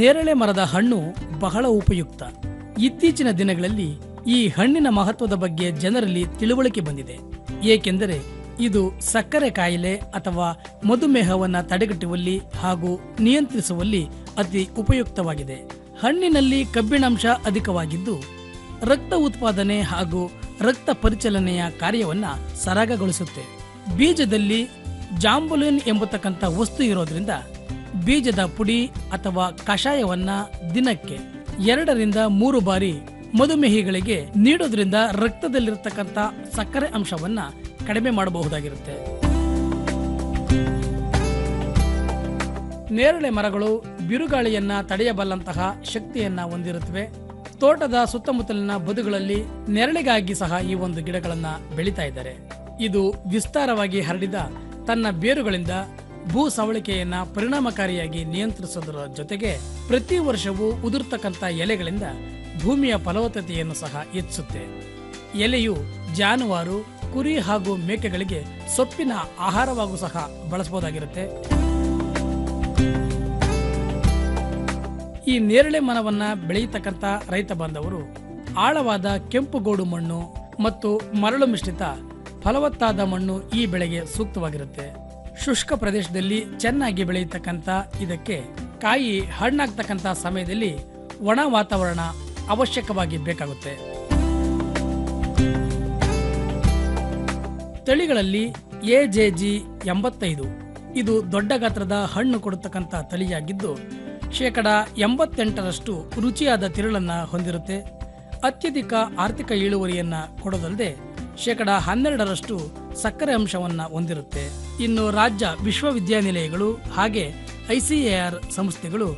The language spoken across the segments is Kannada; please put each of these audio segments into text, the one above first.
ನೇರಳೆ ಮರದ ಹಣ್ಣು ಬಹಳ ಉಪಯುಕ್ತ. ಇತ್ತೀಚಿನ ದಿನಗಳಲ್ಲಿ ಈ ಹಣ್ಣಿನ ಮಹತ್ವದ ಬಗ್ಗೆ ಜನರಲ್ಲಿ ತಿಳುವಳಿಕೆ ಬಂದಿದೆ. ಏಕೆಂದರೆ ಇದು ಸಕ್ಕರೆ ಕಾಯಿಲೆ ಅಥವಾ ಮಧುಮೇಹವನ್ನು ತಡೆಗಟ್ಟುವಲ್ಲಿ ಹಾಗೂ ನಿಯಂತ್ರಿಸುವಲ್ಲಿ ಅತಿ ಉಪಯುಕ್ತವಾಗಿದೆ. ಹಣ್ಣಿನಲ್ಲಿ ಕಬ್ಬಿಣಾಂಶ ಅಧಿಕವಾಗಿದ್ದು, ರಕ್ತ ಉತ್ಪಾದನೆ ಹಾಗೂ ರಕ್ತ ಪರಿಚಲನೆಯ ಕಾರ್ಯವನ್ನು ಸರಾಗಗೊಳಿಸುತ್ತೆ. ಬೀಜದಲ್ಲಿ ಜಾಂಬುಲಿನ್ ಎಂಬತಕ್ಕಂಥ ವಸ್ತು ಇರೋದ್ರಿಂದ ಬೀಜದ ಪುಡಿ ಅಥವಾ ಕಷಾಯವನ್ನ ದಿನಕ್ಕೆ ಎರಡರಿಂದ ಮೂರು ಬಾರಿ ಮಧುಮೇಹಿಗಳಿಗೆ ನೀಡೋದ್ರಿಂದ ರಕ್ತದಲ್ಲಿರತಕ್ಕಂಥ ಸಕ್ಕರೆ ಅಂಶವನ್ನ ಕಡಿಮೆ ಮಾಡಬಹುದಾಗಿರುತ್ತೆ. ನೇರಳೆ ಮರಗಳು ಬಿರುಗಾಳಿಯನ್ನ ತಡೆಯಬಲ್ಲಂತಹ ಶಕ್ತಿಯನ್ನ ಹೊಂದಿರುತ್ತವೆ. ತೋಟದ ಸುತ್ತಮುತ್ತಲಿನ ಬದುಗಳಲ್ಲಿ ನೆರಳಿಗಾಗಿ ಸಹ ಈ ಒಂದು ಗಿಡಗಳನ್ನ ಬೆಳೀತಾ ಇದ್ದಾರೆ. ಇದು ವಿಸ್ತಾರವಾಗಿ ಹರಡಿದ ತನ್ನ ಬೇರುಗಳಿಂದ ಭೂ ಸವಳಿಕೆಯನ್ನ ಪರಿಣಾಮಕಾರಿಯಾಗಿ ನಿಯಂತ್ರಿಸೋದರ ಜೊತೆಗೆ ಪ್ರತಿ ವರ್ಷವೂ ಉದುರ್ತಕ್ಕಂಥ ಎಲೆಗಳಿಂದ ಭೂಮಿಯ ಫಲವತ್ತತೆಯನ್ನು ಸಹ ಹೆಚ್ಚಿಸುತ್ತೆ. ಎಲೆಯು ಜಾನುವಾರು, ಕುರಿ ಹಾಗೂ ಮೇಕೆಗಳಿಗೆ ಸೊಪ್ಪಿನ ಆಹಾರವಾಗೂ ಸಹ ಬಳಸಬಹುದಾಗಿರುತ್ತೆ. ಈ ನೇರಳೆ ಮನವನ್ನ ಬೆಳೆಯತಕ್ಕಂಥ ರೈತ ಬಾಂಧವರು ಆಳವಾದ ಕೆಂಪುಗೋಡು ಮಣ್ಣು ಮತ್ತು ಮರಳು ಮಿಶ್ರಿತ ಫಲವತ್ತಾದ ಮಣ್ಣು ಈ ಬೆಳೆಗೆ ಸೂಕ್ತವಾಗಿರುತ್ತೆ. ಶುಷ್ಕ ಪ್ರದೇಶದಲ್ಲಿ ಚೆನ್ನಾಗಿ ಬೆಳೆಯತಕ್ಕಂತ ಇದಕ್ಕೆ ಕಾಯಿ ಹಣ್ಣಾಗ್ತಕ್ಕಂಥ ಸಮಯದಲ್ಲಿ ಒಣ ವಾತಾವರಣ ಅವಶ್ಯಕವಾಗಿ ಬೇಕಾಗುತ್ತೆ. ತಳಿಗಳಲ್ಲಿ ಎ ಜೆ ಜಿ ಎಂಬತ್ತೈದು. ಇದು ದೊಡ್ಡ ಗಾತ್ರದ ಹಣ್ಣು ಕೊಡತಕ್ಕಂಥ ತಳಿಯಾಗಿದ್ದು, ಶೇಕಡ ಎಂಬತ್ತೆಂಟರಷ್ಟು ರುಚಿಯಾದ ತಿರುಳನ್ನ ಹೊಂದಿರುತ್ತೆ. ಅತ್ಯಧಿಕ ಆರ್ಥಿಕ ಇಳುವರಿಯನ್ನು ಕೊಡೋದಲ್ಲದೆ ಶೇಕಡ ಹನ್ನೆರಡರಷ್ಟು ಸಕ್ಕರೆ ಅಂಶವನ್ನ ಹೊಂದಿರುತ್ತೆ. ಇನ್ನು ರಾಜ್ಯ ವಿಶ್ವವಿದ್ಯಾನಿಲಯಗಳು ಹಾಗೆ ಐಸಿಎಆರ್ ಸಂಸ್ಥೆಗಳು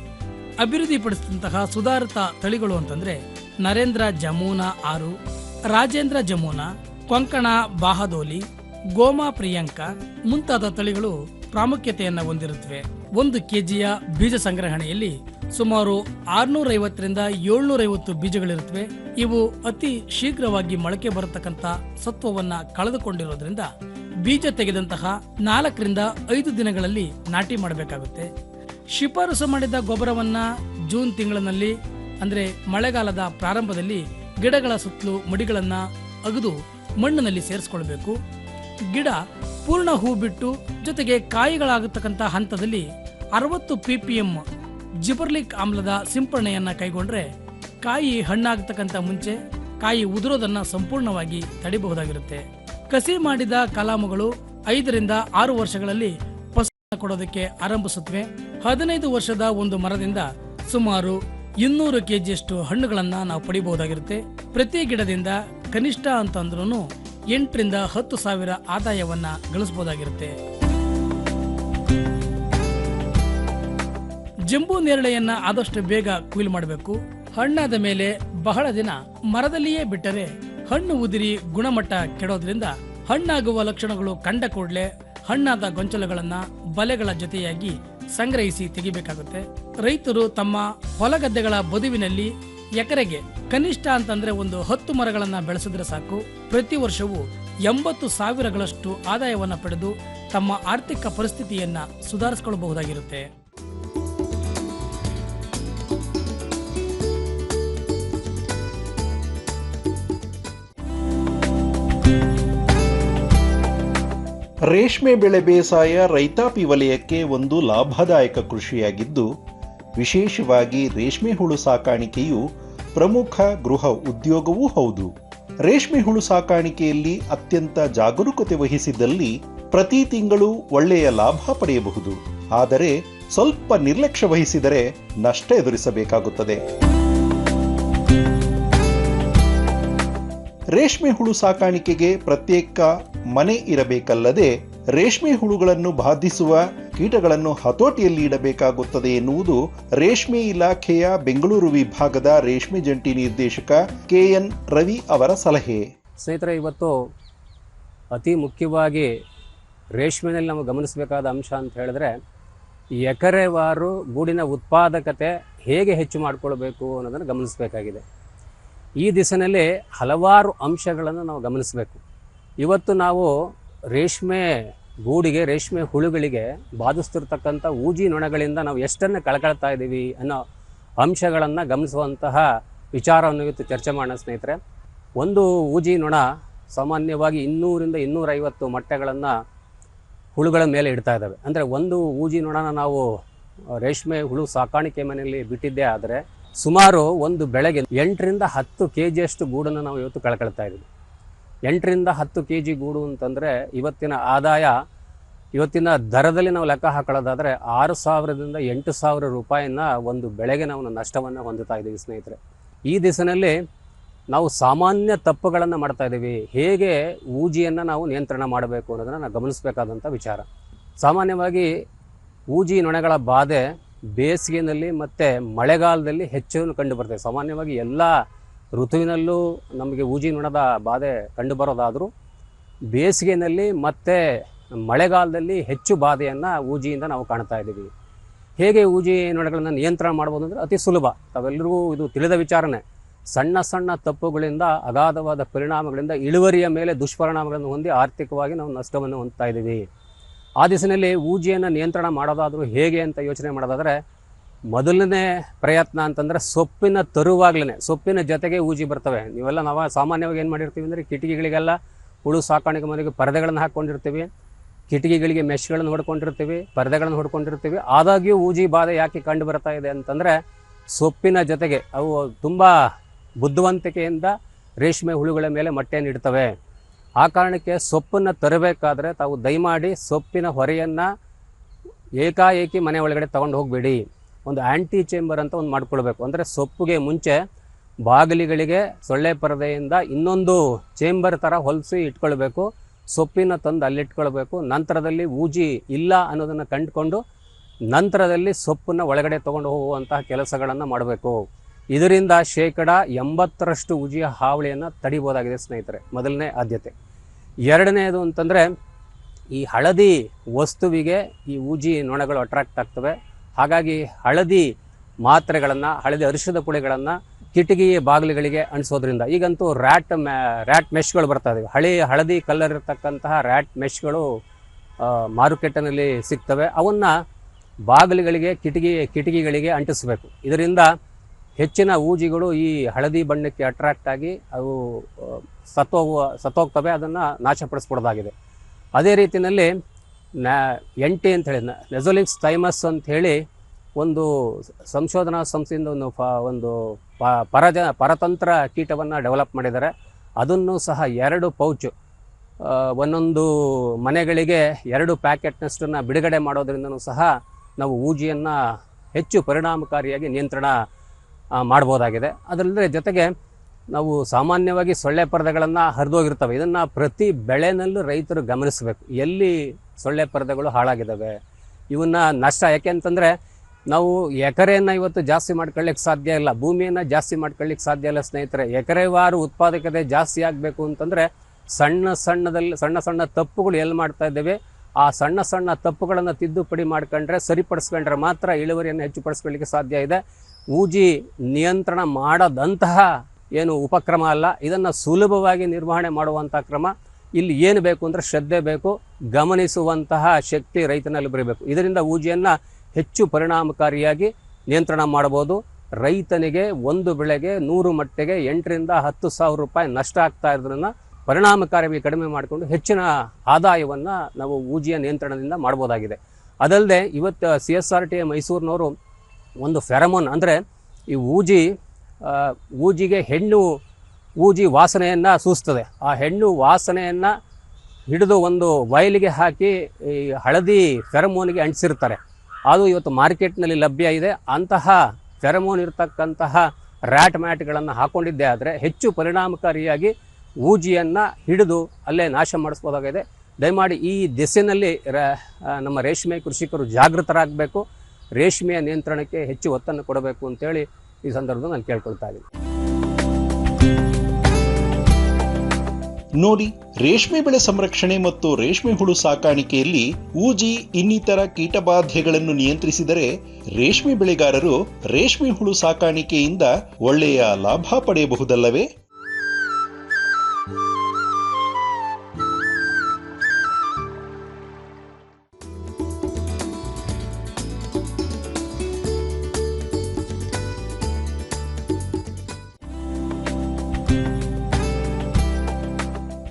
ಅಭಿವೃದ್ಧಿಪಡಿಸಿದಂತಹ ಸುಧಾರಿತ ತಳಿಗಳು ಅಂತಂದ್ರೆ ನರೇಂದ್ರ ಜಮೂನಾ ಆರು, ರಾಜೇಂದ್ರ ಜಮೂನಾ, ಕೊಂಕಣ ಬಾಹದೋಲಿ, ಗೋಮಾ ಪ್ರಿಯಾಂಕ ಮುಂತಾದ ತಳಿಗಳು ಪ್ರಾಮುಖ್ಯತೆಯನ್ನು ಹೊಂದಿರುತ್ತವೆ. ಒಂದು ಕೆಜಿಯ ಬೀಜ ಸಂಗ್ರಹಣೆಯಲ್ಲಿ ಸುಮಾರು ಆರ್ನೂರೈವತ್ತರಿಂದ ಐವತ್ತರಿಂದ ಏಳ್ನೂರ ಐವತ್ತು ಬೀಜಗಳಿರುತ್ತವೆ. ಇವು ಅತಿ ಶೀಘ್ರವಾಗಿ ಮೊಳಕೆ ಬರತಕ್ಕಂಥ ಸತ್ವವನ್ನ ಕಳೆದುಕೊಂಡಿರೋದ್ರಿಂದ ಬೀಜ ತೆಗೆದಂತಹ ನಾಲ್ಕರಿಂದ ಐದು ದಿನಗಳಲ್ಲಿ ನಾಟಿ ಮಾಡಬೇಕಾಗುತ್ತೆ. ಶಿಫಾರಸು ಮಾಡಿದ ಗೊಬ್ಬರವನ್ನ ಜೂನ್ ತಿಂಗಳಿನಲ್ಲಿ, ಅಂದ್ರೆ ಮಳೆಗಾಲದ ಪ್ರಾರಂಭದಲ್ಲಿ ಗಿಡಗಳ ಸುತ್ತಲೂ ಮಡಿಗಳನ್ನ ಅಗದು ಮಣ್ಣಿನಲ್ಲಿ ಸೇರಿಸ್ಕೊಳ್ಬೇಕು. ಗಿಡ ಪೂರ್ಣ ಹೂ ಬಿಟ್ಟು ಜೊತೆಗೆ ಕಾಯಿಗಳಾಗತಕ್ಕಂಥ ಹಂತದಲ್ಲಿ ಅರವತ್ತು ಪಿಪಿಎಂ ಜಿಬರ್ಲಿಕ್ ಆಮ್ಲದ ಸಿಂಪರಣೆಯನ್ನ ಕೈಗೊಂಡ್ರೆ ಕಾಯಿ ಹಣ್ಣಾಗತಕ್ಕಂಥ ಮುಂಚೆ ಕಾಯಿ ಉದುರೋದನ್ನ ಸಂಪೂರ್ಣವಾಗಿ ತಡಿಬಹುದಾಗಿರುತ್ತೆ. ಕಸಿ ಮಾಡಿದ ಕಲಾಮುಗಳು ಐದರಿಂದ ಆರು ವರ್ಷಗಳಲ್ಲಿ ಫಸಲನ್ನು ಕೊಡೋದಕ್ಕೆ ಆರಂಭಿಸುತ್ತವೆ. ಹದಿನೈದು ವರ್ಷದ ಒಂದು ಮರದಿಂದ ಸುಮಾರು ಇನ್ನೂರು ಕೆಜಿಯಷ್ಟು ಹಣ್ಣುಗಳನ್ನ ನಾವು ಪಡಿಬಹುದಾಗಿರುತ್ತೆ. ಪ್ರತಿ ಗಿಡದಿಂದ ಕನಿಷ್ಠ ಅಂತಂದ್ರೂ ಎಂಟರಿಂದ ಹತ್ತು ಸಾವಿರ ಆದಾಯವನ್ನ ಗಳಿಸಬಹುದಾಗಿರುತ್ತೆ. ಜಂಬೂ ನೇರಳೆಯನ್ನ ಆದಷ್ಟು ಬೇಗ ಕುಯ್ಲು ಮಾಡಬೇಕು. ಹಣ್ಣಾದ ಮೇಲೆ ಬಹಳ ದಿನ ಮರದಲ್ಲಿಯೇ ಬಿಟ್ಟರೆ ಹಣ್ಣು ಉದಿರಿ ಗುಣಮಟ್ಟ ಕೆಡೋದ್ರಿಂದ ಹಣ್ಣಾಗುವ ಲಕ್ಷಣಗಳು ಕಂಡ ಕೂಡಲೇ ಹಣ್ಣಾದ ಗೊಂಚಲುಗಳನ್ನ ಬಲೆಗಳ ಜೊತೆಯಾಗಿ ಸಂಗ್ರಹಿಸಿ ತೆಗಿಬೇಕಾಗುತ್ತೆ. ರೈತರು ತಮ್ಮ ಹೊಲಗದ್ದೆಗಳ ಬದುವಿನಲ್ಲಿ ಎಕರೆಗೆ ಕನಿಷ್ಠ ಅಂತಂದ್ರೆ ಒಂದು ಹತ್ತು ಮರಗಳನ್ನ ಬೆಳೆಸಿದ್ರೆ ಸಾಕು. ಪ್ರತಿ ವರ್ಷವೂ ಎಂಬತ್ತು ಸಾವಿರಗಳಷ್ಟು ಆದಾಯವನ್ನ ಪಡೆದು ತಮ್ಮ ಆರ್ಥಿಕ ಪರಿಸ್ಥಿತಿಯನ್ನ ಸುಧಾರಿಸಿಕೊಳ್ಳಬಹುದಾಗಿರುತ್ತೆ ರೇಷ್ಮೆ ಬೆಳೆ ಬೇಸಾಯ ರೈತಾಪಿ ವಲಯಕ್ಕೆ ಒಂದು ಲಾಭದಾಯಕ ಕೃಷಿಯಾಗಿದ್ದು, ವಿಶೇಷವಾಗಿ ರೇಷ್ಮೆ ಹುಳು ಸಾಕಾಣಿಕೆಯು ಪ್ರಮುಖ ಗೃಹ ಉದ್ಯೋಗವೂ ಹೌದು. ರೇಷ್ಮೆ ಹುಳು ಸಾಕಾಣಿಕೆಯಲ್ಲಿ ಅತ್ಯಂತ ಜಾಗರೂಕತೆ ವಹಿಸಿದಲ್ಲಿ ಪ್ರತಿ ತಿಂಗಳು ಒಳ್ಳೆಯ ಲಾಭ ಪಡೆಯಬಹುದು. ಆದರೆ, ಸ್ವಲ್ಪ ನಿರ್ಲಕ್ಷ್ಯ ವಹಿಸಿದರೆ ನಷ್ಟ ಎದುರಿಸಬೇಕಾಗುತ್ತದೆ. ರೇಷ್ಮೆ ಹುಳು ಸಾಕಾಣಿಕೆಗೆ ಪ್ರತ್ಯೇಕ ಮನೆ ಇರಬೇಕಲ್ಲದೆ ರೇಷ್ಮೆ ಹುಳುಗಳನ್ನು ಬಾಧಿಸುವ ಕೀಟಗಳನ್ನು ಹತೋಟಿಯಲ್ಲಿ ಇಡಬೇಕಾಗುತ್ತದೆ ಎನ್ನುವುದು ರೇಷ್ಮೆ ಇಲಾಖೆಯ ಬೆಂಗಳೂರು ವಿಭಾಗದ ರೇಷ್ಮೆ ಜಂಟಿ ನಿರ್ದೇಶಕ ಕೆಎನ್ ರವಿ ಅವರ ಸಲಹೆ. ಸ್ನೇಹಿತರೆ, ಇವತ್ತು ಅತಿ ಮುಖ್ಯವಾಗಿ ರೇಷ್ಮೆನಲ್ಲಿ ನಾವು ಗಮನಿಸಬೇಕಾದ ಅಂಶ ಅಂತ ಹೇಳಿದ್ರೆ, ಎಕರೆವಾರು ಗೂಡಿನ ಉತ್ಪಾದಕತೆ ಹೇಗೆ ಹೆಚ್ಚು ಮಾಡಿಕೊಳ್ಬೇಕು ಅನ್ನೋದನ್ನು ಗಮನಿಸಬೇಕಾಗಿದೆ. ಈ ದಿಸೆಯಲ್ಲಿ ಹಲವಾರು ಅಂಶಗಳನ್ನು ನಾವು ಗಮನಿಸಬೇಕು. ಇವತ್ತು ನಾವು ರೇಷ್ಮೆ ಗೂಡಿಗೆ, ರೇಷ್ಮೆ ಹುಳುಗಳಿಗೆ ಬಾಧಿಸ್ತಿರ್ತಕ್ಕಂಥ ಊಜಿ ನೊಣಗಳಿಂದ ನಾವು ಎಷ್ಟನ್ನು ಕಳ್ಕೊಳ್ತಾ ಇದ್ದೀವಿ ಅನ್ನೋ ಅಂಶಗಳನ್ನು ಗಮನಿಸುವಂತಹ ವಿಚಾರವನ್ನು ಇವತ್ತು ಚರ್ಚೆ ಮಾಡೋಣ ಸ್ನೇಹಿತರೆ. ಒಂದು ಊಜಿ ನೊಣ ಸಾಮಾನ್ಯವಾಗಿ ಇನ್ನೂರಿಂದ ಇನ್ನೂರೈವತ್ತು ಮೊಟ್ಟೆಗಳನ್ನು ಹುಳುಗಳ ಮೇಲೆ ಇಡ್ತಾ ಇದ್ದಾವೆ. ಅಂದರೆ ಒಂದು ಊಜಿ ನೊಣನ ನಾವು ರೇಷ್ಮೆ ಹುಳು ಸಾಕಾಣಿಕೆ ಮನೆಯಲ್ಲಿ ಬಿಟ್ಟಿದ್ದೇ ಆದರೆ ಸುಮಾರು ಒಂದು ಬೆಳೆಗೆ ಎಂಟರಿಂದ ಹತ್ತು ಕೆ ಜಿಯಷ್ಟು ಗೂಡನ್ನು ನಾವು ಇವತ್ತು ಕಳ್ಕೊಳ್ತಾ ಇದ್ದೀವಿ. ಎಂಟರಿಂದ ಹತ್ತು ಕೆ ಜಿ ಗೂಡು ಅಂತಂದರೆ ಇವತ್ತಿನ ಆದಾಯ, ಇವತ್ತಿನ ದರದಲ್ಲಿ ನಾವು ಲೆಕ್ಕ ಹಾಕೊಳ್ಳೋದಾದರೆ ಆರು ಸಾವಿರದಿಂದ ಎಂಟು ಸಾವಿರ ರೂಪಾಯಿನ ಒಂದು ಬೆಳೆಗೆ ನಾವು ನಷ್ಟವನ್ನು ಹೊಂದುತ್ತಾ ಇದ್ದೀವಿ ಸ್ನೇಹಿತರೆ. ಈ ದಿಸಿನಲ್ಲಿ ನಾವು ಸಾಮಾನ್ಯ ತಪ್ಪುಗಳನ್ನು ಮಾಡ್ತಾ ಇದ್ದೀವಿ. ಹೇಗೆ ಊಜಿಯನ್ನು ನಾವು ನಿಯಂತ್ರಣ ಮಾಡಬೇಕು ಅನ್ನೋದನ್ನು ನಾವು ಗಮನಿಸಬೇಕಾದಂಥ ವಿಚಾರ. ಸಾಮಾನ್ಯವಾಗಿ ಊಜಿ ನೊಣಗಳ ಬಾಧೆ ಬೇಸಿಗೆಯಲ್ಲಿ ಮತ್ತು ಮಳೆಗಾಲದಲ್ಲಿ ಹೆಚ್ಚು ಕಂಡು ಬರ್ತದೆ ಸಾಮಾನ್ಯವಾಗಿ ಎಲ್ಲ ಋತುವಿನಲ್ಲೂ ನಮಗೆ ಊಜಿ ನೊಣದ ಬಾಧೆ ಕಂಡು ಬರೋದಾದರೂ ಬೇಸಿಗೆಯಲ್ಲಿ ಮತ್ತು ಮಳೆಗಾಲದಲ್ಲಿ ಹೆಚ್ಚು ಬಾಧೆಯನ್ನು ಊಜಿಯಿಂದ ನಾವು ಕಾಣ್ತಾ ಇದ್ದೀವಿ. ಹೇಗೆ ಊಜಿ ನೊಣಗಳನ್ನು ನಿಯಂತ್ರಣ ಮಾಡ್ಬೋದು ಅಂದರೆ ಅತಿ ಸುಲಭ. ತಾವೆಲ್ಲರಿಗೂ ಇದು ತಿಳಿದ ವಿಚಾರಣೆ ಸಣ್ಣ ಸಣ್ಣ ತಪ್ಪುಗಳಿಂದ, ಅಗಾಧವಾದ ಪರಿಣಾಮಗಳಿಂದ, ಇಳುವರಿಯ ಮೇಲೆ ದುಷ್ಪರಿಣಾಮಗಳನ್ನು ಹೊಂದಿ ಆರ್ಥಿಕವಾಗಿ ನಾವು ನಷ್ಟವನ್ನು ಹೊಂದ್ತಾ ಇದ್ದೀವಿ. ಆ ದಿಸಿನಲ್ಲಿ ಊಜಿಯನ್ನು ನಿಯಂತ್ರಣ ಮಾಡೋದಾದರೂ ಹೇಗೆ ಅಂತ ಯೋಚನೆ ಮಾಡೋದಾದರೆ, ಮೊದಲನೇ ಪ್ರಯತ್ನ ಅಂತಂದರೆ ಸೊಪ್ಪಿನ ತರುವಾಗಲೇ ಸೊಪ್ಪಿನ ಜೊತೆಗೆ ಊಜಿ ಬರ್ತವೆ. ನೀವೆಲ್ಲ ನಾವು ಸಾಮಾನ್ಯವಾಗಿ ಏನು ಮಾಡಿರ್ತೀವಿ ಅಂದರೆ ಕಿಟಕಿಗಳಿಗೆಲ್ಲ ಹುಳು ಸಾಕಾಣಿಕೆ ಮನೆಗೆ ಪರದೆಗಳನ್ನು ಹಾಕ್ಕೊಂಡಿರ್ತೀವಿ, ಕಿಟಕಿಗಳಿಗೆ ಮೆಶ್ಗಳನ್ನು ಹೊಡ್ಕೊಂಡಿರ್ತೀವಿ, ಪರದೆಗಳನ್ನು ಹೊಡ್ಕೊಂಡಿರ್ತೀವಿ. ಆದಾಗ್ಯೂ ಊಜಿ ಬಾಧೆ ಯಾಕೆ ಕಂಡು ಬರ್ತಾ ಇದೆ ಅಂತಂದರೆ ಸೊಪ್ಪಿನ ಜೊತೆಗೆ ಅವು ತುಂಬ ಬುದ್ಧಿವಂತಿಕೆಯಿಂದ ರೇಷ್ಮೆ ಹುಳುಗಳ ಮೇಲೆ ಮೊಟ್ಟೆಯನ್ನು ಇಡ್ತವೆ ಆ ಕಾರಣಕ್ಕೆ ಸೊಪ್ಪನ್ನು ತರಬೇಕಾದ್ರೆ ತಾವು ದಯಮಾಡಿ ಸೊಪ್ಪಿನ ಹೊರೆಯನ್ನು ಏಕಾಏಕಿ ಮನೆ ಒಳಗಡೆ ತಗೊಂಡು ಹೋಗಬೇಡಿ. ಒಂದು ಆ್ಯಂಟಿ ಚೇಂಬರ್ ಅಂತ ಒಂದು ಮಾಡ್ಕೊಳ್ಬೇಕು. ಅಂದರೆ ಸೊಪ್ಪಿಗೆ ಮುಂಚೆ ಬಾಗಿಲಿಗಳಿಗೆ ಸೊಳ್ಳೆ ಪರದೆಯಿಂದ ಇನ್ನೊಂದು ಚೇಂಬರ್ ಥರ ಹೊಲಿಸಿ ಇಟ್ಕೊಳ್ಬೇಕು. ಸೊಪ್ಪಿನ ತಂದು ಅಲ್ಲಿಟ್ಕೊಳ್ಬೇಕು. ನಂತರದಲ್ಲಿ ಊಜಿ ಇಲ್ಲ ಅನ್ನೋದನ್ನು ಕಂಡುಕೊಂಡು ನಂತರದಲ್ಲಿ ಸೊಪ್ಪನ್ನು ಒಳಗಡೆ ತೊಗೊಂಡು ಹೋಗುವಂತಹ ಕೆಲಸಗಳನ್ನು ಮಾಡಬೇಕು. ಇದರಿಂದ ಶೇಕಡ ಎಂಬತ್ತರಷ್ಟು ಉಜಿಯ ಹಾವಳಿಯನ್ನು ತಡಿಬೋದಾಗಿದೆ ಸ್ನೇಹಿತರೆ. ಮೊದಲನೇ ಆದ್ಯತೆ. ಎರಡನೇದು ಅಂತಂದರೆ, ಈ ಹಳದಿ ವಸ್ತುವಿಗೆ ಈ ಉಜಿ ನೊಣಗಳು ಅಟ್ರಾಕ್ಟ್ ಆಗ್ತವೆ. ಹಾಗಾಗಿ ಹಳದಿ ಮಾತ್ರೆಗಳನ್ನು, ಹಳದಿ ಅರಿಶಿದ ಪುಡಿಗಳನ್ನು ಕಿಟಕಿ ಬಾಗಿಲುಗಳಿಗೆ ಅಣಿಸೋದ್ರಿಂದ, ಈಗಂತೂ ರ್ಯಾಟ್ ಮ್ಯಾ ರ್ಯಾಟ್ ಮೆಶ್ಗಳು ಬರ್ತಾ ಇದ್ದಾವೆ ಹಳಿ, ಹಳದಿ ಕಲರ್ ಇರತಕ್ಕಂತಹ ರ್ಯಾಟ್ ಮೆಶ್ಗಳು ಮಾರುಕಟ್ಟೆನಲ್ಲಿ ಸಿಗ್ತವೆ. ಅವನ್ನು ಬಾಗಿಲುಗಳಿಗೆ, ಕಿಟಕಿ, ಕಿಟಕಿಗಳಿಗೆ ಅಂಟಿಸಬೇಕು. ಇದರಿಂದ ಹೆಚ್ಚಿನ ಊಜಿಗಳು ಈ ಹಳದಿ ಬಣ್ಣಕ್ಕೆ ಅಟ್ರಾಕ್ಟ್ ಆಗಿ ಅವು ಸತ್ತೋಗುವ, ಸತ್ತೋಗ್ತವೆ, ಅದನ್ನು ನಾಶಪಡಿಸ್ಬಿಡೋದಾಗಿದೆ. ಅದೇ ರೀತಿಯಲ್ಲಿ ನ್ಯಾ ಎಂಟಿ ಅಂತ ಹೇಳಿ ನೆಸೋಲಿಕ್ಸ್ ಥೈಮಸ್ ಅಂತ ಹೇಳಿ ಒಂದು ಸಂಶೋಧನಾ ಸಂಸ್ಥೆಯಿಂದ ಒಂದು ಪ ಒಂದು ಪರಜ, ಪರತಂತ್ರ ಕೀಟವನ್ನು ಡೆವಲಪ್ ಮಾಡಿದ್ದಾರೆ. ಅದನ್ನು ಸಹ ಎರಡು ಪೌಚು ಒಂದೊಂದು ಮನೆಗಳಿಗೆ ಎರಡು ಪ್ಯಾಕೆಟ್ನಷ್ಟನ್ನು ಬಿಡುಗಡೆ ಮಾಡೋದ್ರಿಂದನೂ ಸಹ ನಾವು ಊಜಿಯನ್ನು ಹೆಚ್ಚು ಪರಿಣಾಮಕಾರಿಯಾಗಿ ನಿಯಂತ್ರಣ ಮಾಡ್ಬೋದಾಗಿದೆ. ಅದಲ್ಲದೆ ಜೊತೆಗೆ ನಾವು ಸಾಮಾನ್ಯವಾಗಿ ಸೊಳ್ಳೆ ಪರದೆಗಳನ್ನು ಹರಿದೋಗಿರ್ತವೆ. ಇದನ್ನು ಪ್ರತಿ ಬೆಳೆನಲ್ಲೂ ರೈತರು ಗಮನಿಸಬೇಕು. ಎಲ್ಲಿ ಸೊಳ್ಳೆ ಪರದೆಗಳು ಹಾಳಾಗಿದ್ದಾವೆ ಇವನ್ನ ನಷ್ಟ. ಯಾಕೆ ಅಂತಂದರೆ ನಾವು ಎಕರೆಯನ್ನು ಇವತ್ತು ಜಾಸ್ತಿ ಮಾಡ್ಕೊಳ್ಳಿಕ್ಕೆ ಸಾಧ್ಯ ಇಲ್ಲ. ಭೂಮಿಯನ್ನು ಜಾಸ್ತಿ ಮಾಡ್ಕೊಳ್ಳಿಕ್ಕೆ ಸಾಧ್ಯ ಇಲ್ಲ ಸ್ನೇಹಿತರೆ. ಎಕರೆವಾರು ಉತ್ಪಾದಕತೆ ಜಾಸ್ತಿ ಆಗಬೇಕು ಅಂತಂದರೆ ಸಣ್ಣ ಸಣ್ಣದಲ್ಲಿ, ಸಣ್ಣ ಸಣ್ಣ ತಪ್ಪುಗಳು ಎಲ್ಲಿ ಮಾಡ್ತಾ ಇದ್ದೇವೆ, ಆ ಸಣ್ಣ ಸಣ್ಣ ತಪ್ಪುಗಳನ್ನು ತಿದ್ದುಪಡಿ ಮಾಡ್ಕೊಂಡ್ರೆ ಸರಿಪಡಿಸ್ಕೊಂಡ್ರೆ ಮಾತ್ರ ಇಳುವರಿಯನ್ನು ಹೆಚ್ಚುಪಡಿಸ್ಕೊಳ್ಳಿಕ್ಕೆ ಸಾಧ್ಯ ಇದೆ. ಊಜಿ ನಿಯಂತ್ರಣ ಮಾಡದಂತಹ ಏನು ಉಪಕ್ರಮ ಅಲ್ಲ, ಇದನ್ನು ಸುಲಭವಾಗಿ ನಿರ್ವಹಣೆ ಮಾಡುವಂಥ ಕ್ರಮ. ಇಲ್ಲಿ ಏನು ಬೇಕು ಅಂದರೆ ಶ್ರದ್ಧೆ ಬೇಕು, ಗಮನಿಸುವಂತಹ ಶಕ್ತಿ ರೈತನಲ್ಲಿ ಬರಬೇಕು. ಇದರಿಂದ ಊಜಿಯನ್ನು ಹೆಚ್ಚು ಪರಿಣಾಮಕಾರಿಯಾಗಿ ನಿಯಂತ್ರಣ ಮಾಡಬಹುದು. ರೈತನಿಗೆ ಒಂದು ಬೆಳೆಗೆ ನೂರು ಮಟ್ಟಿಗೆ ಎಂಟರಿಂದ ಹತ್ತು ಸಾವಿರ ರೂಪಾಯಿ ನಷ್ಟ ಆಗ್ತಾ ಇರೋದನ್ನು ಪರಿಣಾಮಕಾರಿಯಾಗಿ ಕಡಿಮೆ ಮಾಡಿಕೊಂಡು ಹೆಚ್ಚಿನ ಆದಾಯವನ್ನು ನಾವು ಊಜಿಯ ನಿಯಂತ್ರಣದಿಂದ ಮಾಡ್ಬೋದಾಗಿದೆ ಅದಲ್ಲದೆ ಇವತ್ತು ಸಿ ಎಸ್ ಆರ್ ಟಿ ಮೈಸೂರಿನವರು ಒಂದು ಫೆರಮೋನ್ ಅಂದರೆ ಈ ಊಜಿ ಊಜಿಗೆ ಹೆಣ್ಣು ಊಜಿ ವಾಸನೆಯನ್ನು ಸೂಸ್ತದೆ ಆ ಹೆಣ್ಣು ವಾಸನೆಯನ್ನು ಹಿಡಿದು ಒಂದು ವಯಲಿಗೆ ಹಾಕಿ ಈ ಹಳದಿ ಫೆರಮೋನಿಗೆ ಅಂಟಿಸಿರ್ತಾರೆ. ಅದು ಇವತ್ತು ಮಾರ್ಕೆಟ್ನಲ್ಲಿ ಲಭ್ಯ ಇದೆ. ಅಂತಹ ಫೆರಮೋನ್ ಇರತಕ್ಕಂತಹ ರ್ಯಾಟ್ ಮ್ಯಾಟ್ಗಳನ್ನು ಹಾಕ್ಕೊಂಡಿದ್ದೇ ಆದರೆ ಹೆಚ್ಚು ಪರಿಣಾಮಕಾರಿಯಾಗಿ ಊಜಿಯನ್ನು ಹಿಡಿದು ಅಲ್ಲೇ ನಾಶ ಮಾಡಿಸ್ಬೋದಾಗಿದೆ. ದಯಮಾಡಿ ಈ ದಿಸೆಯಲ್ಲಿ ನಮ್ಮ ರೇಷ್ಮೆ ಕೃಷಿಕರು ಜಾಗೃತರಾಗಬೇಕು. ರೇಷ್ಮೆಯ ನಿಯಂತ್ರಣಕ್ಕೆ ಹೆಚ್ಚು ಒತ್ತನ್ನು ಕೊಡಬೇಕು ಅಂತೇಳಿ ಈ ಸಂದರ್ಭದಲ್ಲಿ ನಾನು ಕೇಳ್ಕೊಳ್ತಾ ನೋಡಿ, ರೇಷ್ಮೆ ಬೆಳೆ ಸಂರಕ್ಷಣೆ ಮತ್ತು ರೇಷ್ಮೆ ಹುಳು ಸಾಕಾಣಿಕೆಯಲ್ಲಿ ಊಜಿ, ಇನ್ನಿತರ ಕೀಟಬಾಧೆಗಳನ್ನು ನಿಯಂತ್ರಿಸಿದರೆ ರೇಷ್ಮೆ ಬೆಳೆಗಾರರು ರೇಷ್ಮೆ ಹುಳು ಸಾಕಾಣಿಕೆಯಿಂದ ಒಳ್ಳೆಯ ಲಾಭ ಪಡೆಯಬಹುದಲ್ಲವೇ?